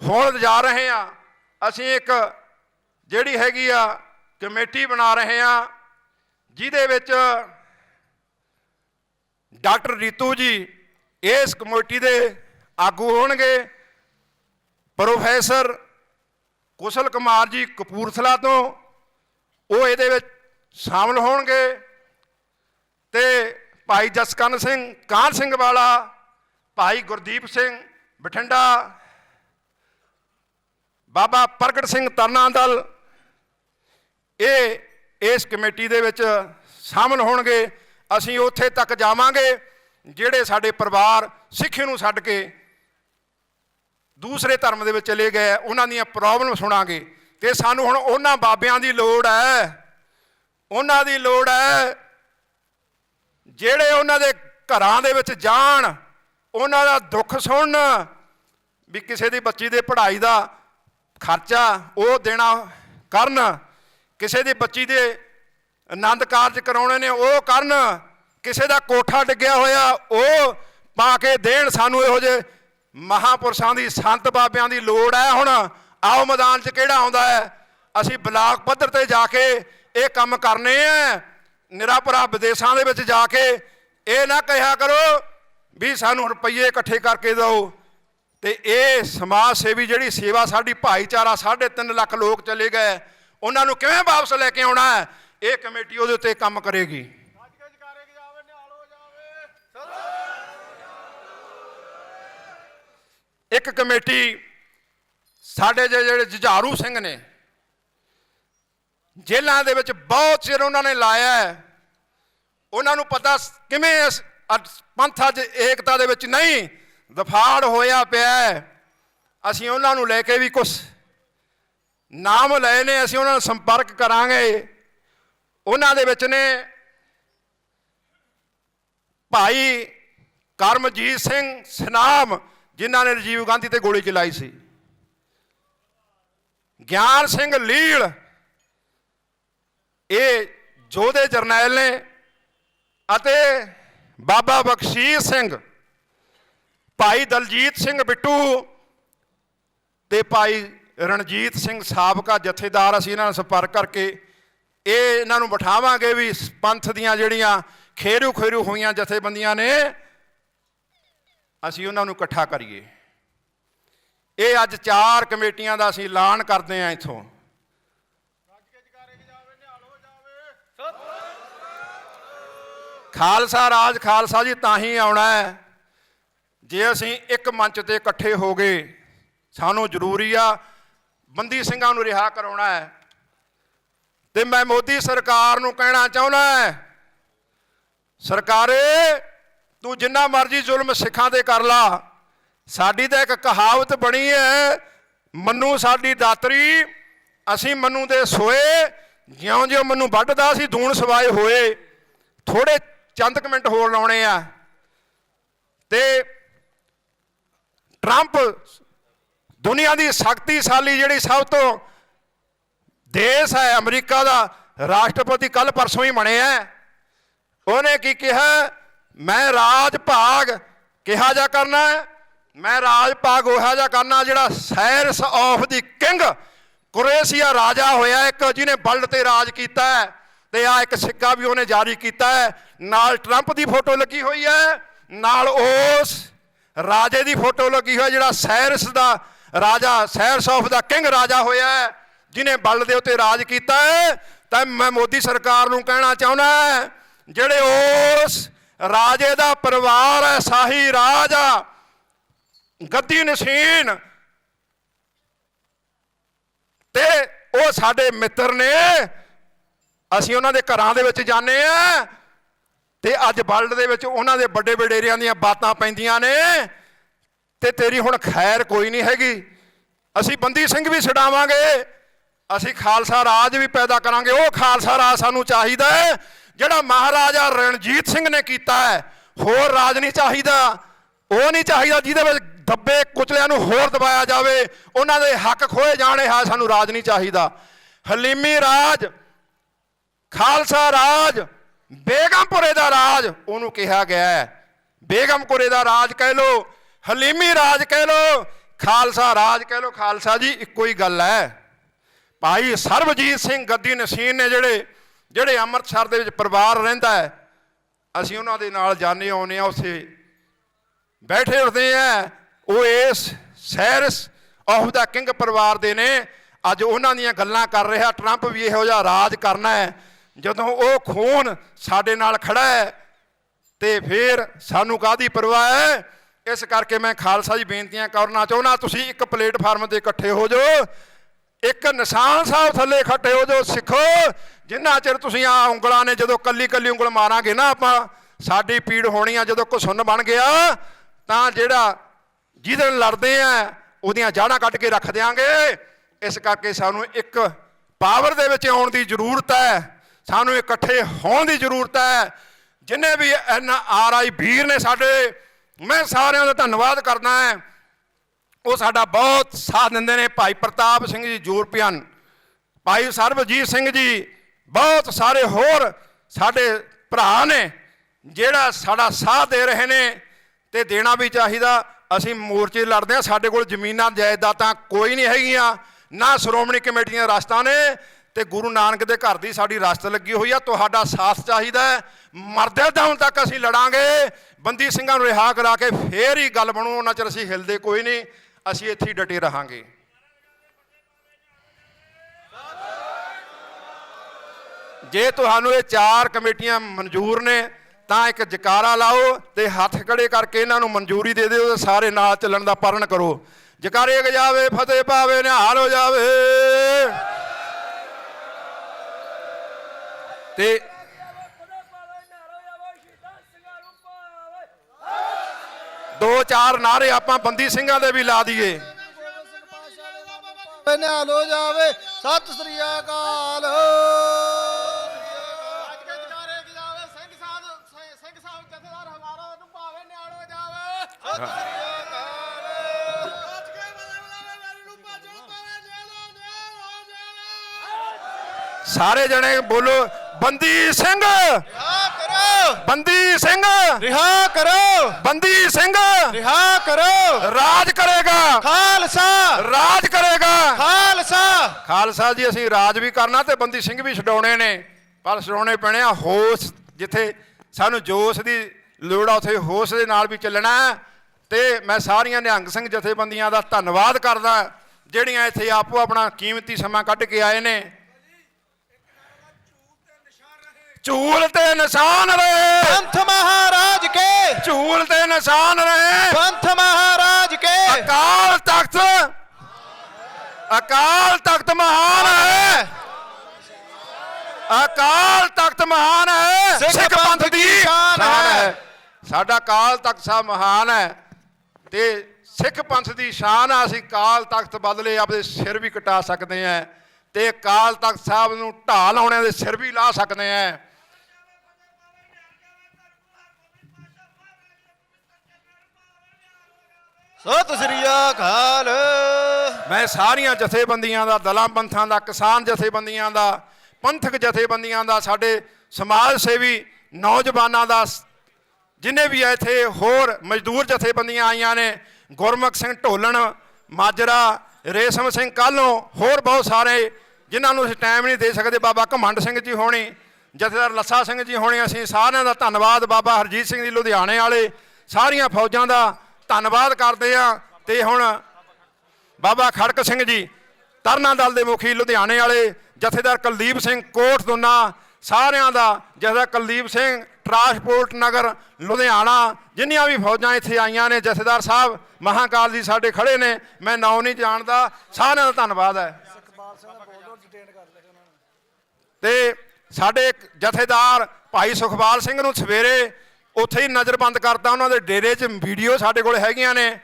Speaker 1: ਹੁਣ ਜਾ ਰਹੇ ਆ ਅਸੀਂ ਇੱਕ ਜਿਹੜੀ ਹੈਗੀ ਆ ਕਮੇਟੀ ਬਣਾ ਰਹੇ ਆ ਜਿਹਦੇ ਵਿੱਚ ਡਾਕਟਰ ਰੀਤੂ ਜੀ ਇਸ ਕਮੇਟੀ ਦੇ ਆਗੂ ਹੋਣਗੇ, ਪ੍ਰੋਫੈਸਰ ਕੁਸ਼ਲ ਕੁਮਾਰ ਜੀ ਕਪੂਰਥਲਾ ਤੋਂ, ਉਹ ਇਹਦੇ ਵਿੱਚ ਸ਼ਾਮਲ ਹੋਣਗੇ ਤੇ ਭਾਈ ਜਸਕਰਨ ਸਿੰਘ, ਕਾਹਨ ਸਿੰਘ ਵਾਲਾ, ਭਾਈ ਗੁਰਦੀਪ ਸਿੰਘ ਬਠਿੰਡਾ, ਬਾਬਾ ਪ੍ਰਗਟ ਸਿੰਘ ਤਰਨਾ ਦਲ ਇਹ ਇਸ ਕਮੇਟੀ ਦੇ ਵਿੱਚ ਸ਼ਾਮਲ ਹੋਣਗੇ। ਅਸੀਂ ਉੱਥੇ ਤੱਕ ਜਾਵਾਂਗੇ, ਜਿਹੜੇ ਸਾਡੇ ਪਰਿਵਾਰ ਸਿੱਖੀ ਨੂੰ ਛੱਡ ਕੇ ਦੂਸਰੇ ਧਰਮ ਦੇ ਵਿੱਚ ਚਲੇ ਗਏ ਉਹਨਾਂ ਦੀਆਂ ਪ੍ਰੋਬਲਮ ਸੁਣਾਂਗੇ। ਤੇ ਸਾਨੂੰ ਹੁਣ ਉਹਨਾਂ ਬਾਬਿਆਂ ਦੀ ਲੋੜ ਹੈ। ਉਹਨਾਂ ਦੀ ਲੋੜ ਹੈ ਜਿਹੜੇ ਉਹਨਾਂ ਦੇ ਘਰਾਂ ਦੇ ਵਿੱਚ ਜਾਣ, ਉਹਨਾਂ ਦਾ ਦੁੱਖ ਸੁਣਨ, ਵੀ ਕਿਸੇ ਦੀ ਬੱਚੀ ਦੇ ਪੜ੍ਹਾਈ ਦਾ ਖਰਚਾ ਉਹ ਦੇਣਾ ਕਰਨ, ਕਿਸੇ ਦੀ ਬੱਚੀ ਦੇ ਆਨੰਦ ਕਾਰਜ ਕਰਾਉਣੇ ਨੇ ਉਹ ਕਰਨ, ਕਿਸੇ ਦਾ ਕੋਠਾ ਡਿੱਗਿਆ ਹੋਇਆ ਉਹ ਪਾ ਕੇ ਦੇਣ, ਸਾਨੂੰ ਇਹੋ ਜਿਹੇ ਮਹਾਪੁਰਸ਼ਾਂ ਦੀ, ਸੰਤ ਬਾਬਿਆਂ ਦੀ ਲੋੜ ਹੈ ਹੁਣ। ਆਓ ਮੈਦਾਨ 'ਚ ਕਿਹੜਾ ਆਉਂਦਾ ਹੈ? ਅਸੀਂ ਬਲਾਕ ਪੱਧਰ ਤੇ ਜਾ ਕੇ ਇਹ ਕੰਮ ਕਰਨੇ ਆ। ਨਿਰਾਪਰਾ ਵਿਦੇਸ਼ਾਂ ਦੇ ਵਿੱਚ ਜਾ ਕੇ ਇਹ ਨਾ ਕਿਹਾ ਕਰੋ ਵੀ ਸਾਨੂੰ ਰੁਪਈਏ ਇਕੱਠੇ ਕਰਕੇ ਦਿਓ। ਤੇ ਇਹ ਸਮਾਜ ਸੇਵੀ ਜਿਹੜੀ ਸੇਵਾ ਸਾਡੀ ਭਾਈਚਾਰਾ 3.5 ਲੱਖ ਲੋਕ ਚਲੇ ਗਏ, ਉਹਨਾਂ ਨੂੰ ਕਿਵੇਂ ਵਾਪਸ ਲੈ ਕੇ ਆਉਣਾ ਹੈ? ਇਹ ਕਮੇਟੀ ਉਹਦੇ ਉੱਤੇ ਕੰਮ ਕਰੇਗੀ। ਇੱਕ ਕਮੇਟੀ ਸਾਡੇ ਜਿਹੇ ਜਿਹੜੇ ਜੁਝਾਰੂ ਸਿੰਘ ਨੇ ਜੇਲ੍ਹਾਂ ਦੇ ਵਿੱਚ ਬਹੁਤ ਚਿਰ ਉਹਨਾਂ ਨੇ ਲਾਇਆ ਹੈ। ਉਹਨਾਂ ਨੂੰ ਪਤਾ ਕਿਵੇਂ ਇਸ ਅੱਜ ਪੰਥ ਅੱਜ ਏਕਤਾ ਦੇ ਵਿੱਚ ਨਹੀਂ ਦਫਾੜ ਹੋਇਆ ਪਿਆ ਹੈ। ਅਸੀਂ ਉਹਨਾਂ ਨੂੰ ਲੈ ਕੇ ਵੀ ਕੁਝ ਨਾਮ ਲਏ ਨੇ, ਅਸੀਂ ਉਹਨਾਂ ਨਾਲ ਸੰਪਰਕ ਕਰਾਂਗੇ। ਉਹਨਾਂ ਦੇ ਵਿੱਚ ਨੇ ਭਾਈ ਕਰਮਜੀਤ ਸਿੰਘ ਸਨਾਮ, ਜਿਨ੍ਹਾਂ ਨੇ ਰਾਜੀਵ ਗਾਂਧੀ ਤੇ ਗੋਲੀ ਚਲਾਈ ਸੀ। ਗਿਆਨ ਸਿੰਘ ਲੀਲ ਇਹ ਜੋਧੇ ਜਰਨੈਲ ਨੇ ਅਤੇ ਬਾਬਾ ਬਖਸ਼ੀਰ ਸਿੰਘ, ਭਾਈ ਦਲਜੀਤ ਸਿੰਘ ਬਿੱਟੂ ਤੇ ਭਾਈ ਰਣਜੀਤ ਸਿੰਘ ਸਾਬਕਾ ਜਥੇਦਾਰ ਅਸੀਂ ਇਹਨਾਂ ਨਾਲ ਸੰਪਰਕ ਕਰਕੇ ਇਹ ਇਹਨਾਂ ਨੂੰ ਬਿਠਾਵਾਂਗੇ ਵੀ ਪੰਥ ਦੀਆਂ ਜਿਹੜੀਆਂ ਖੇਰੂ ਖੇਰੂ ਹੋਈਆਂ ਜਥੇਬੰਦੀਆਂ ਨੇ, ਅਸੀਂ ਉਹਨਾਂ ਨੂੰ ਇਕੱਠਾ ਕਰੀਏ। ਇਹ ਅੱਜ ਚਾਰ ਕਮੇਟੀਆਂ ਦਾ ਅਸੀਂ ਐਲਾਨ ਕਰਦੇ ਹਾਂ ਇੱਥੋਂ
Speaker 2: ਗੱਜ ਗੱਜ ਕਰੇਗੀ ਜਾਵੇ ਨਿਹਾਲ ਹੋ ਜਾਵੇ
Speaker 1: ਖਾਲਸਾ ਰਾਜ ਖਾਲਸਾ ਜੀ, ਤਾਂ ਹੀ ਆਉਣਾ ਹੈ। ਜੇ ਅਸੀਂ ਇੱਕ ਮੰਚ ਤੇ ਇਕੱਠੇ ਹੋ ਗਏ, ਸਾਨੂੰ ਜ਼ਰੂਰੀ ਆ ਬੰਦੀ ਸਿੰਘਾਂ ਨੂੰ ਰਿਹਾ ਕਰਾਉਣਾ ਹੈ। ਤੇ ਮੈਂ ਮੋਦੀ ਸਰਕਾਰ ਨੂੰ ਕਹਿਣਾ ਚਾਹੁੰਦਾ ਹੈ, ਸਰਕਾਰੇ, ਤੂੰ ਜਿੰਨਾ ਮਰਜ਼ੀ ਜ਼ੁਲਮ ਸਿੱਖਾਂ ਤੇ ਕਰ ਲਾ। ਸਾਡੀ ਤਾਂ ਇੱਕ ਕਹਾਵਤ ਬਣੀ ਹੈ, ਮੰਨੂ ਸਾਡੀ ਦਾਤਰੀ, ਅਸੀਂ ਮੰਨੂ ਦੇ ਸੋਏ ਜਿਉਂ ਜਿਉਂ ਮੈਨੂੰ ਵੱਢਦਾ ਸੀ, ਦੂਣ ਸਵਾਏ ਹੋਏ। ਥੋੜੇ ਚੰਦ ਕੁ ਮਿੰਟ ਹੋਰ ਲਾਉਣੇ ਆ। ਤੇ ਟਰੰਪ ਦੁਨੀਆ ਦੀ ਸ਼ਕਤੀਸ਼ਾਲੀ ਜਿਹੜੀ ਸਭ ਤੋਂ ਦੇਸ਼ ਹੈ, ਅਮਰੀਕਾ ਦਾ ਰਾਸ਼ਟਰਪਤੀ ਕੱਲ ਪਰਸੋਂ ਹੀ ਬਣਿਆ ਹੈ। ਉਹਨੇ ਕੀ ਕਿਹਾ? ਮੈਂ ਰਾਜ ਭਾਗ ਕਿਹਾ ਜਾ ਕਰਨਾ, ਮੈਂ ਰਾਜ ਭਾਗ ਉਹ ਜਾ ਕਰਨਾ ਜਿਹੜਾ ਸੈਰਸ ਆਫ ਦੀ ਕਿੰਗ ਕੁਰੇਸ਼ੀਆ ਰਾਜਾ ਹੋਇਆ ਇੱਕ, ਜਿਹਨੇ ਵਰਲਡ ਤੇ ਰਾਜ ਕੀਤਾ। ਹੈ ਤੇ ਆ ਇੱਕ ਸਿੱਕਾ ਵੀ ਉਹਨੇ ਜਾਰੀ ਕੀਤਾ ਹੈ। ਨਾਲ ਟਰੰਪ ਦੀ ਫੋਟੋ ਲੱਗੀ ਹੋਈ ਹੈ। ਨਾਲ ਉਸ ਰਾਜੇ ਦੀ ਫੋਟੋ ਲੱਗੀ ਹੋਈ ਹੈ, ਜਿਹੜਾ ਸਾਇਰਸ ਦਾ ਰਾਜਾ ਸਾਇਰਸ ਆਫ ਦਾ ਕਿੰਗ ਰਾਜਾ ਹੋਇਆ ਹੈ ਜਿਹਨੇ ਬਲ ਦੇ ਉੱਤੇ ਰਾਜ ਕੀਤਾ ਹੈ। ਤਾਂ ਮੈਂ ਮੋਦੀ ਸਰਕਾਰ ਨੂੰ ਕਹਿਣਾ ਚਾਹੁੰਦਾ ਜਿਹੜੇ ਉਸ ਰਾਜੇ ਦਾ ਪਰਿਵਾਰ ਹੈ, ਸਾਹੀ ਰਾਜ ਗੱਦੀ ਨਸ਼ੀਨ। ਤੇ ਉਹ ਸਾਡੇ ਮਿੱਤਰ ਨੇ ਅਸੀਂ ਉਹਨਾਂ ਦੇ ਘਰਾਂ ਦੇ ਵਿੱਚ ਜਾਂਦੇ ਆ। ਤੇ ਅੱਜ ਵਰਲਡ ਦੇ ਵਿੱਚ ਉਹਨਾਂ ਦੇ ਵੱਡੇ ਵਡੇਰਿਆਂ ਦੀਆਂ ਬਾਤਾਂ ਪੈਂਦੀਆਂ ਨੇ। ਤੇ ਤੇਰੀ ਹੁਣ ਖੈਰ ਕੋਈ ਨਹੀਂ ਹੈਗੀ। ਅਸੀਂ ਬੰਦੀ ਸਿੰਘ ਵੀ ਛਡਾਵਾਂਗੇ। ਅਸੀਂ ਖਾਲਸਾ ਰਾਜ ਵੀ ਪੈਦਾ ਕਰਾਂਗੇ। ਉਹ ਖਾਲਸਾ ਰਾਜ ਸਾਨੂੰ ਚਾਹੀਦਾ ਹੈ। ਜਿਹੜਾ ਮਹਾਰਾਜਾ ਰਣਜੀਤ ਸਿੰਘ ਨੇ ਕੀਤਾ ਹੈ, ਹੋਰ ਰਾਜ ਨਹੀਂ ਚਾਹੀਦਾ। ਉਹ ਨਹੀਂ ਚਾਹੀਦਾ ਜਿਹਦੇ ਵਿੱਚ ਦੱਬੇ ਕੁਚਲਿਆਂ ਨੂੰ ਹੋਰ ਦਬਾਇਆ ਜਾਵੇ। ਉਹਨਾਂ ਦੇ ਹੱਕ ਖੋਏ ਜਾਣੇ ਹੈ, ਸਾਨੂੰ ਰਾਜ ਨਹੀਂ ਚਾਹੀਦਾ। ਹਲੀਮੀ ਰਾਜ ਖਾਲਸਾ ਰਾਜ, ਬੇਗਮਪੁਰੇ ਦਾ ਰਾਜ, ਉਹਨੂੰ ਕਿਹਾ ਗਿਆ ਹੈ। ਬੇਗਮਪੁਰੇ ਦਾ ਰਾਜ ਕਹਿ ਲੋ ਹਲੀਮੀ ਰਾਜ ਕਹਿ ਲੋ ਖਾਲਸਾ ਰਾਜ ਕਹਿ ਲੋ ਖਾਲਸਾ ਜੀ, ਇੱਕੋ ਹੀ ਗੱਲ ਹੈ। ਭਾਈ ਸਰਬਜੀਤ ਸਿੰਘ ਗੱਦੀ ਨਸੀਨ ਨੇ ਜਿਹੜੇ ਜਿਹੜੇ ਅੰਮ੍ਰਿਤਸਰ ਦੇ ਵਿੱਚ ਪਰਿਵਾਰ ਰਹਿੰਦਾ ਹੈ, ਅਸੀਂ ਉਹਨਾਂ ਦੇ ਨਾਲ ਜਾਣੇ ਆਉਨੇ ਆ ਉੱਥੇ ਬੈਠੇ ਉੱਠਦੇ ਆ ਉਹ ਇਸ ਸੈਰਸ ਆਫ ਦਾ ਕਿੰਗ ਪਰਿਵਾਰ ਦੇ ਨੇ। ਅੱਜ ਉਹਨਾਂ ਦੀਆਂ ਗੱਲਾਂ ਕਰ ਰਿਹਾ, ਟਰੰਪ ਵੀ ਇਹੋ ਜਿਹਾ ਰਾਜ ਕਰਨਾ ਹੈ। ਜਦੋਂ ਉਹ ਖੂਨ ਸਾਡੇ ਨਾਲ ਖੜਾ ਹੈ ਤੇ ਫਿਰ ਸਾਨੂੰ ਕਾਦੀ ਪਰਵਾਹ ਹੈ? ਇਸ ਕਰਕੇ ਮੈਂ ਖਾਲਸਾ ਜੀ ਬੇਨਤੀਆਂ ਕਰਨਾ ਚਾਹੁੰਦਾ, ਤੁਸੀਂ ਇੱਕ ਪਲੇਟਫਾਰਮ ਤੇ ਇਕੱਠੇ ਹੋ ਜਾਓ। ਇੱਕ ਨਿਸ਼ਾਨ ਸਾਹਿਬ ਥੱਲੇ ਇਕੱਠੇ ਹੋ ਜਾਓ, ਸਿੱਖੋ। ਜਿੰਨਾ ਚਿਰ ਤੁਸੀਂ ਆ ਉਂਗਲਾਂ ਨੇ ਜਦੋਂ ਕੱਲੀ ਕੱਲੀ ਉਂਗਲ ਮਾਰਾਂਗੇ ਨਾ ਆਪਾਂ, ਸਾਡੀ ਪੀੜ ਹੋਣੀ ਆ, ਜਦੋਂ ਘੁਸੁੰਨ ਬਣ ਗਿਆ, ਤਾਂ ਜਿਹੜਾ ਜਿਹਦੇ ਨਾਲ ਲੜਦੇ ਆ, ਉਹਦੀਆਂ ਜਾੜਾਂ ਕੱਢ ਕੇ ਰੱਖ ਦਿਆਂਗੇ। ਇਸ ਕਰਕੇ ਸਾਨੂੰ ਇੱਕ ਪਾਵਰ ਦੇ ਵਿੱਚ ਆਉਣ ਦੀ ਜ਼ਰੂਰਤ ਹੈ। ਸਾਨੂੰ ਇਕੱਠੇ ਹੋਣ ਦੀ ਜ਼ਰੂਰਤ ਹੈ। ਜਿੰਨੇ ਵੀ ਐਨ ਆਰ ਆਈ ਵੀਰ ਨੇ ਸਾਡੇ, ਮੈਂ ਸਾਰਿਆਂ ਦਾ ਧੰਨਵਾਦ ਕਰਦਾ ਹਾਂ। ਉਹ ਸਾਡਾ ਬਹੁਤ ਸਾਥ ਦਿੰਦੇ ਨੇ ਭਾਈ ਪ੍ਰਤਾਪ ਸਿੰਘ ਜੀ, ਯੂਰਪੀਅਨ। ਭਾਈ ਸਰਬਜੀਤ ਸਿੰਘ ਜੀ, ਬਹੁਤ ਸਾਰੇ ਹੋਰ ਸਾਡੇ ਭਰਾ ਨੇ, ਜਿਹੜਾ ਸਾਡਾ ਸਾਥ ਦੇ ਰਹੇ ਨੇ ਤੇ ਦੇਣਾ ਵੀ ਚਾਹੀਦਾ। ਅਸੀਂ ਮੋਰਚੇ ਲੜਦੇ ਆ ਸਾਡੇ ਕੋਲ ਜ਼ਮੀਨਾਂ, ਜਾਇਦਾਦਾਂ ਕੋਈ ਨਹੀਂ ਹੈਗੀਆਂ। ਨਾ ਸ਼੍ਰੋਮਣੀ ਕਮੇਟੀਆਂ ਰਸਤਾ ਨੇ ਤੇ ਗੁਰੂ ਨਾਨਕ ਦੇ ਘਰ ਦੀ ਸਾਡੀ ਰਸਤ ਲੱਗੀ ਹੋਈ ਆ, ਤੁਹਾਡਾ ਸਾਥ ਚਾਹੀਦਾ ਹੈ। ਮਰਦੇ ਦਮ ਤੱਕ ਅਸੀਂ ਲੜਾਂਗੇ। ਬੰਦੀ ਸਿੰਘਾਂ ਨੂੰ ਰਿਹਾ ਕਰਾ ਕੇ ਫੇਰ ਹੀ ਗੱਲ ਬਣੂ, ਉਹਨਾਂ ਚਿਰ ਅਸੀਂ ਹਿਲਦੇ ਕੋਈ ਨਹੀਂ, ਅਸੀਂ ਇੱਥੇ ਡਟੇ ਰਹਾਂਗੇ। ਜੇ ਤੁਹਾਨੂੰ ਇਹ ਚਾਰ ਕਮੇਟੀਆਂ ਮਨਜ਼ੂਰ ਨੇ, ਤਾਂ ਇੱਕ ਜਕਾਰਾ ਲਾਓ ਤੇ ਹੱਥ ਖੜੇ ਕਰਕੇ ਇਹਨਾਂ ਨੂੰ ਮਨਜ਼ੂਰੀ ਦੇ ਦਿਓ ਤੇ ਸਾਰੇ ਨਾਲ ਚੱਲਣ ਦਾ ਪਰਨ ਕਰੋ। ਜਕਾਰੇ ਗਜਾਵੇ ਫਤਿਹ ਪਾਵੇ ਨਿਹਾਲ ਹੋ ਜਾਵੇ। ਤੇ ਦੋ ਚਾਰ ਨਾਰੇ ਆਪਾਂ ਬੰਦੀ ਸਿੰਘਾਂ ਦੇ ਵੀ ਲਾ ਦਈਏ।
Speaker 3: ਨਿਹਾਲ ਹੋ ਜਾਵੇ। ਸਤਿ ਸ੍ਰੀ ਅਕਾਲ। ਸਾਰੇ
Speaker 1: ਜਣੇ ਬੋਲੋ ਬੰਦੀ ਸਿੰਘ।
Speaker 3: ਰਿਹਾ ਕਰੋ।
Speaker 1: ਬੰਦੀ ਸਿੰਘ।
Speaker 3: ਰਿਹਾ ਕਰੋ।
Speaker 1: ਬੰਦੀ ਸਿੰਘ।
Speaker 3: ਰਿਹਾ ਕਰੋ।
Speaker 1: ਰਾਜ ਕਰੇਗਾ।
Speaker 3: ਖਾਲਸਾ।
Speaker 1: ਰਾਜ ਕਰੇਗਾ।
Speaker 3: ਖਾਲਸਾ।
Speaker 1: ਖਾਲਸਾ ਜੀ ਅਸੀਂ ਰਾਜ ਵੀ ਕਰਨਾ ਤੇ ਬੰਦੀ ਸਿੰਘ ਵੀ ਛਡਾਉਣੇ ਨੇ। ਪਰ ਛਡਾਉਣੇ ਪੈਣੇ ਆ ਹੋਸ਼ ਜਿੱਥੇ ਸਾਨੂੰ ਜੋਸ਼ ਦੀ ਲੋੜ ਆ ਉਥੇ ਹੋਸ਼ ਦੇ ਨਾਲ ਵੀ ਚੱਲਣਾ। ਤੇ ਮੈਂ ਸਾਰੀਆਂ ਨਿਹੰਗ ਸਿੰਘ ਜਥੇਬੰਦੀਆਂ ਦਾ ਧੰਨਵਾਦ ਕਰਦਾ ਜਿਹੜੀਆਂ ਇੱਥੇ ਆਪੋ ਆਪਣਾ ਕੀਮਤੀ ਸਮਾਂ ਕੱਢ ਕੇ ਆਏ ਨੇ। ਝੂਲ ਤੇ ਨਿਸ਼ਾਨ ਰਹੇ।
Speaker 3: ਪੰਥ ਮਹਾਰਾਜ ਕੇ।
Speaker 1: ਝੂਲ ਤੇ ਨਿਸ਼ਾਨ ਰਹੇ।
Speaker 3: ਪੰਥ ਮਹਾਰਾਜ ਕੇ।
Speaker 1: ਅਕਾਲ ਤਖਤ। ਅਕਾਲ ਤਖਤ ਮਹਾਨ ਹੈ। ਅਕਾਲ ਤਖਤ ਮਹਾਨ ਹੈ।
Speaker 3: ਸਿੱਖ ਪੰਥ ਦੀ ਸ਼ਾਨ ਹੈ।
Speaker 1: ਸਾਡਾ ਅਕਾਲ ਤਖਤ ਸਾਹਿਬ ਮਹਾਨ ਹੈ। ਤੇ ਸਿੱਖ ਪੰਥ ਦੀ ਸ਼ਾਨ ਆ ਅਸੀਂ ਅਕਾਲ ਤਖਤ ਬਦਲੇ ਆਪਦੇ ਸਿਰ ਵੀ ਕਟਾ ਸਕਦੇ ਆ ਤੇ ਅਕਾਲ ਤਖਤ ਸਾਹਿਬ ਨੂੰ ਢਾਲ ਆਉਣਿਆਂ ਦੇ ਸਿਰ ਵੀ ਲਾ ਸਕਦੇ ਆ
Speaker 3: ਸਤਿ ਸ੍ਰੀ ਅਕਾਲ।
Speaker 1: ਮੈਂ ਸਾਰੀਆਂ ਜਥੇਬੰਦੀਆਂ ਦਾ, ਦਲਾਂ ਪੰਥਾਂ ਦਾ, ਕਿਸਾਨ ਜਥੇਬੰਦੀਆਂ ਦਾ, ਪੰਥਕ ਜਥੇਬੰਦੀਆਂ ਦਾ, ਸਾਡੇ ਸਮਾਜ ਸੇਵੀ ਨੌਜਵਾਨਾਂ ਦਾ ਸ- ਜਿੰਨੇ ਵੀ ਇੱਥੇ ਹੋਰ ਮਜ਼ਦੂਰ ਜਥੇਬੰਦੀਆਂ ਆਈਆਂ ਨੇ, ਗੁਰਮੁਖ ਸਿੰਘ ਢੋਲਣ, ਮਾਜਰਾ, ਰੇਸ਼ਮ ਸਿੰਘ ਕਾਲੋਂ, ਹੋਰ ਬਹੁਤ ਸਾਰੇ, ਜਿਨ੍ਹਾਂ ਨੂੰ ਅਸੀਂ ਟਾਈਮ ਨਹੀਂ ਦੇ ਸਕਦੇ, ਬਾਬਾ ਘਮੰਡ ਸਿੰਘ ਜੀ ਹੋਣੀ, ਜਥੇਦਾਰ ਲੱਸਾ ਸਿੰਘ ਜੀ ਹੋਣੇ, ਅਸੀਂ ਸਾਰਿਆਂ ਦਾ ਧੰਨਵਾਦ, ਬਾਬਾ ਹਰਜੀਤ ਸਿੰਘ ਜੀ ਲੁਧਿਆਣੇ ਵਾਲੇ, ਸਾਰੀਆਂ ਫੌਜਾਂ ਦਾ ਧੰਨਵਾਦ ਕਰਦੇ ਆ ਤੇ ਹੁਣ ਬਾਬਾ ਖੜਕ ਸਿੰਘ ਜੀ ਤਰਨਾ ਦਲ ਦੇ ਮੁਖੀ ਲੁਧਿਆਣੇ ਵਾਲੇ ਜਥੇਦਾਰ ਕੁਲਦੀਪ ਸਿੰਘ ਕੋਟ ਦੁਨਾ ਸਾਰਿਆਂ ਦਾ ਜਥੇਦਾਰ ਕੁਲਦੀਪ ਸਿੰਘ ਟਰਾਂਸਪੋਰਟ ਨਗਰ ਲੁਧਿਆਣਾ ਜਿੰਨੀਆਂ ਵੀ ਫੌਜਾਂ ਇੱਥੇ ਆਈਆਂ ਨੇ ਜਥੇਦਾਰ ਸਾਹਿਬ ਮਹਾਕਾਲ ਜੀ ਸਾਡੇ ਖੜੇ ਨੇ ਮੈਂ ਨਾਂ ਨਹੀਂ ਜਾਣਦਾ ਸਾਰਿਆਂ ਦਾ ਧੰਨਵਾਦ ਹੈ। ਤੇ ਸਾਡੇ ਜਥੇਦਾਰ ਭਾਈ ਸੁਖਪਾਲ ਸਿੰਘ ਨੂੰ ਸਵੇਰੇ ਉੱਥੇ ਹੀ ਨਜ਼ਰਬੰਦ ਕਰਤਾ ਉਹਨਾਂ ਦੇ ਡੇਰੇ 'ਚ, ਵੀਡੀਓ ਸਾਡੇ ਕੋਲ ਹੈਗੀਆਂ ਨੇ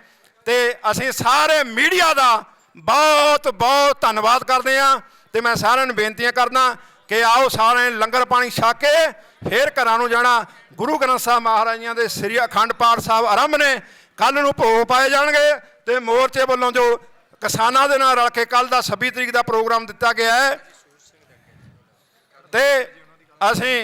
Speaker 1: ਤੇ ਅਸੀਂ ਸਾਰੇ ਮੀਡੀਆ ਦਾ ਬਹੁਤ ਬਹੁਤ ਧੰਨਵਾਦ ਕਰਦੇ ਹਾਂ ਤੇ ਮੈਂ ਸਾਰਿਆਂ ਨੂੰ ਬੇਨਤੀਆਂ ਕਰਦਾ ਕਿ ਆਓ ਸਾਰੇ ਲੰਗਰ ਪਾਣੀ ਛਕ ਕੇ ਫੇਰ ਘਰਾਂ ਨੂੰ ਜਾਣਾ। ਗੁਰੂ ਗ੍ਰੰਥ ਸਾਹਿਬ ਮਹਾਰਾਜੀਆਂ ਦੇ ਸ੍ਰੀ ਅਖੰਡ ਪਾਠ ਸਾਹਿਬ ਆਰੰਭ ਨੇ। ਕੱਲ ਨੂੰ ਭੋਗ ਪਾਏ ਜਾਣਗੇ ਤੇ ਮੋਰਚੇ ਵੱਲੋਂ ਜੋ ਕਿਸਾਨਾਂ ਦੇ ਨਾਲ ਰਲ ਕੇ ਕੱਲ ਦਾ 26 ਤਰੀਕ ਦਾ ਪ੍ਰੋਗਰਾਮ ਦਿੱਤਾ ਗਿਆ ਹੈ। ਤੇ ਅਸੀਂ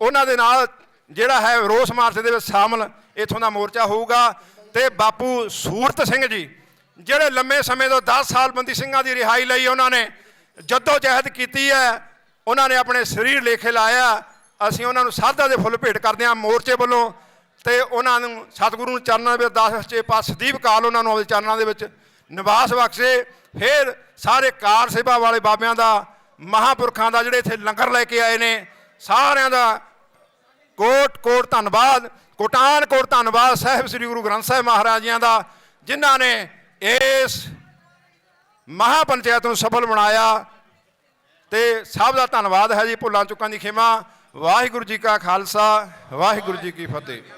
Speaker 1: ਉਹਨਾਂ ਦੇ ਨਾਲ ਜਿਹੜਾ ਹੈ ਰੋਸ ਮਾਰਚ ਦੇ ਵਿੱਚ ਸ਼ਾਮਲ ਇਥੋਂ ਦਾ ਮੋਰਚਾ ਹੋਊਗਾ ਤੇ ਬਾਪੂ ਸੂਰਤ ਸਿੰਘ ਜੀ, ਜਿਹੜੇ ਲੰਮੇ ਸਮੇਂ ਤੋਂ 10 ਸਾਲ ਬੰਦੀ ਸਿੰਘਾਂ ਦੀ ਰਿਹਾਈ ਲਈ ਉਹਨਾਂ ਨੇ ਜੱਦੋ ਜਹਿਦ ਕੀਤੀ ਹੈ, ਉਹਨਾਂ ਨੇ ਆਪਣੇ ਸਰੀਰ ਲੇਖੇ ਲਾਇਆ, ਅਸੀਂ ਉਹਨਾਂ ਨੂੰ ਸਾਧਾ ਦੇ ਫੁੱਲ ਭੇਟ ਕਰਦੇ ਹਾਂ ਮੋਰਚੇ ਵੱਲੋਂ ਤੇ ਉਹਨਾਂ ਨੂੰ ਸਤਿਗੁਰੂ ਨੂੰ ਚਰਨਾਂ ਦੇ ਵਿੱਚ ਦਾਸ ਸੱਚੇ ਪਾਤਸ਼ਾਹ ਕਾਲ ਉਹਨਾਂ ਨੂੰ ਆਪਣੇ ਚਰਨਾਂ ਦੇ ਵਿੱਚ ਨਿਵਾਸ ਬਖਸ਼ੇ, ਫਿਰ ਸਾਰੇ ਕਾਰ ਸੇਵਾ ਵਾਲੇ ਬਾਬਿਆਂ ਦਾ, ਮਹਾਪੁਰਖਾਂ ਦਾ ਜਿਹੜੇ ਇੱਥੇ ਲੰਗਰ ਲੈ ਕੇ ਆਏ ਨੇ, ਸਾਰਿਆਂ ਦਾ ਕੋਟ ਕੋਟ ਧੰਨਵਾਦ, ਕੋਟਾਨ ਕੋਟ ਧੰਨਵਾਦ ਸਾਹਿਬ ਸ੍ਰੀ ਗੁਰੂ ਗ੍ਰੰਥ ਸਾਹਿਬ ਮਹਾਰਾਜ ਜੀਆਂ ਦਾ, ਜਿਨ੍ਹਾਂ ਨੇ ਇਸ ਮਹਾਪੰਚਾਇਤ ਨੂੰ ਸਫਲ ਬਣਾਇਆ। ਤੇ ਸਭ ਦਾ ਧੰਨਵਾਦ ਹੈ ਜੀ, ਭੁੱਲਾਂ ਚੁੱਕਾਂ ਦੀ ਖਿਮਾ। ਵਾਹਿਗੁਰੂ ਜੀ ਕਾ ਖਾਲਸਾ, ਵਾਹਿਗੁਰੂ ਜੀ ਕੀ ਫਤਿਹ।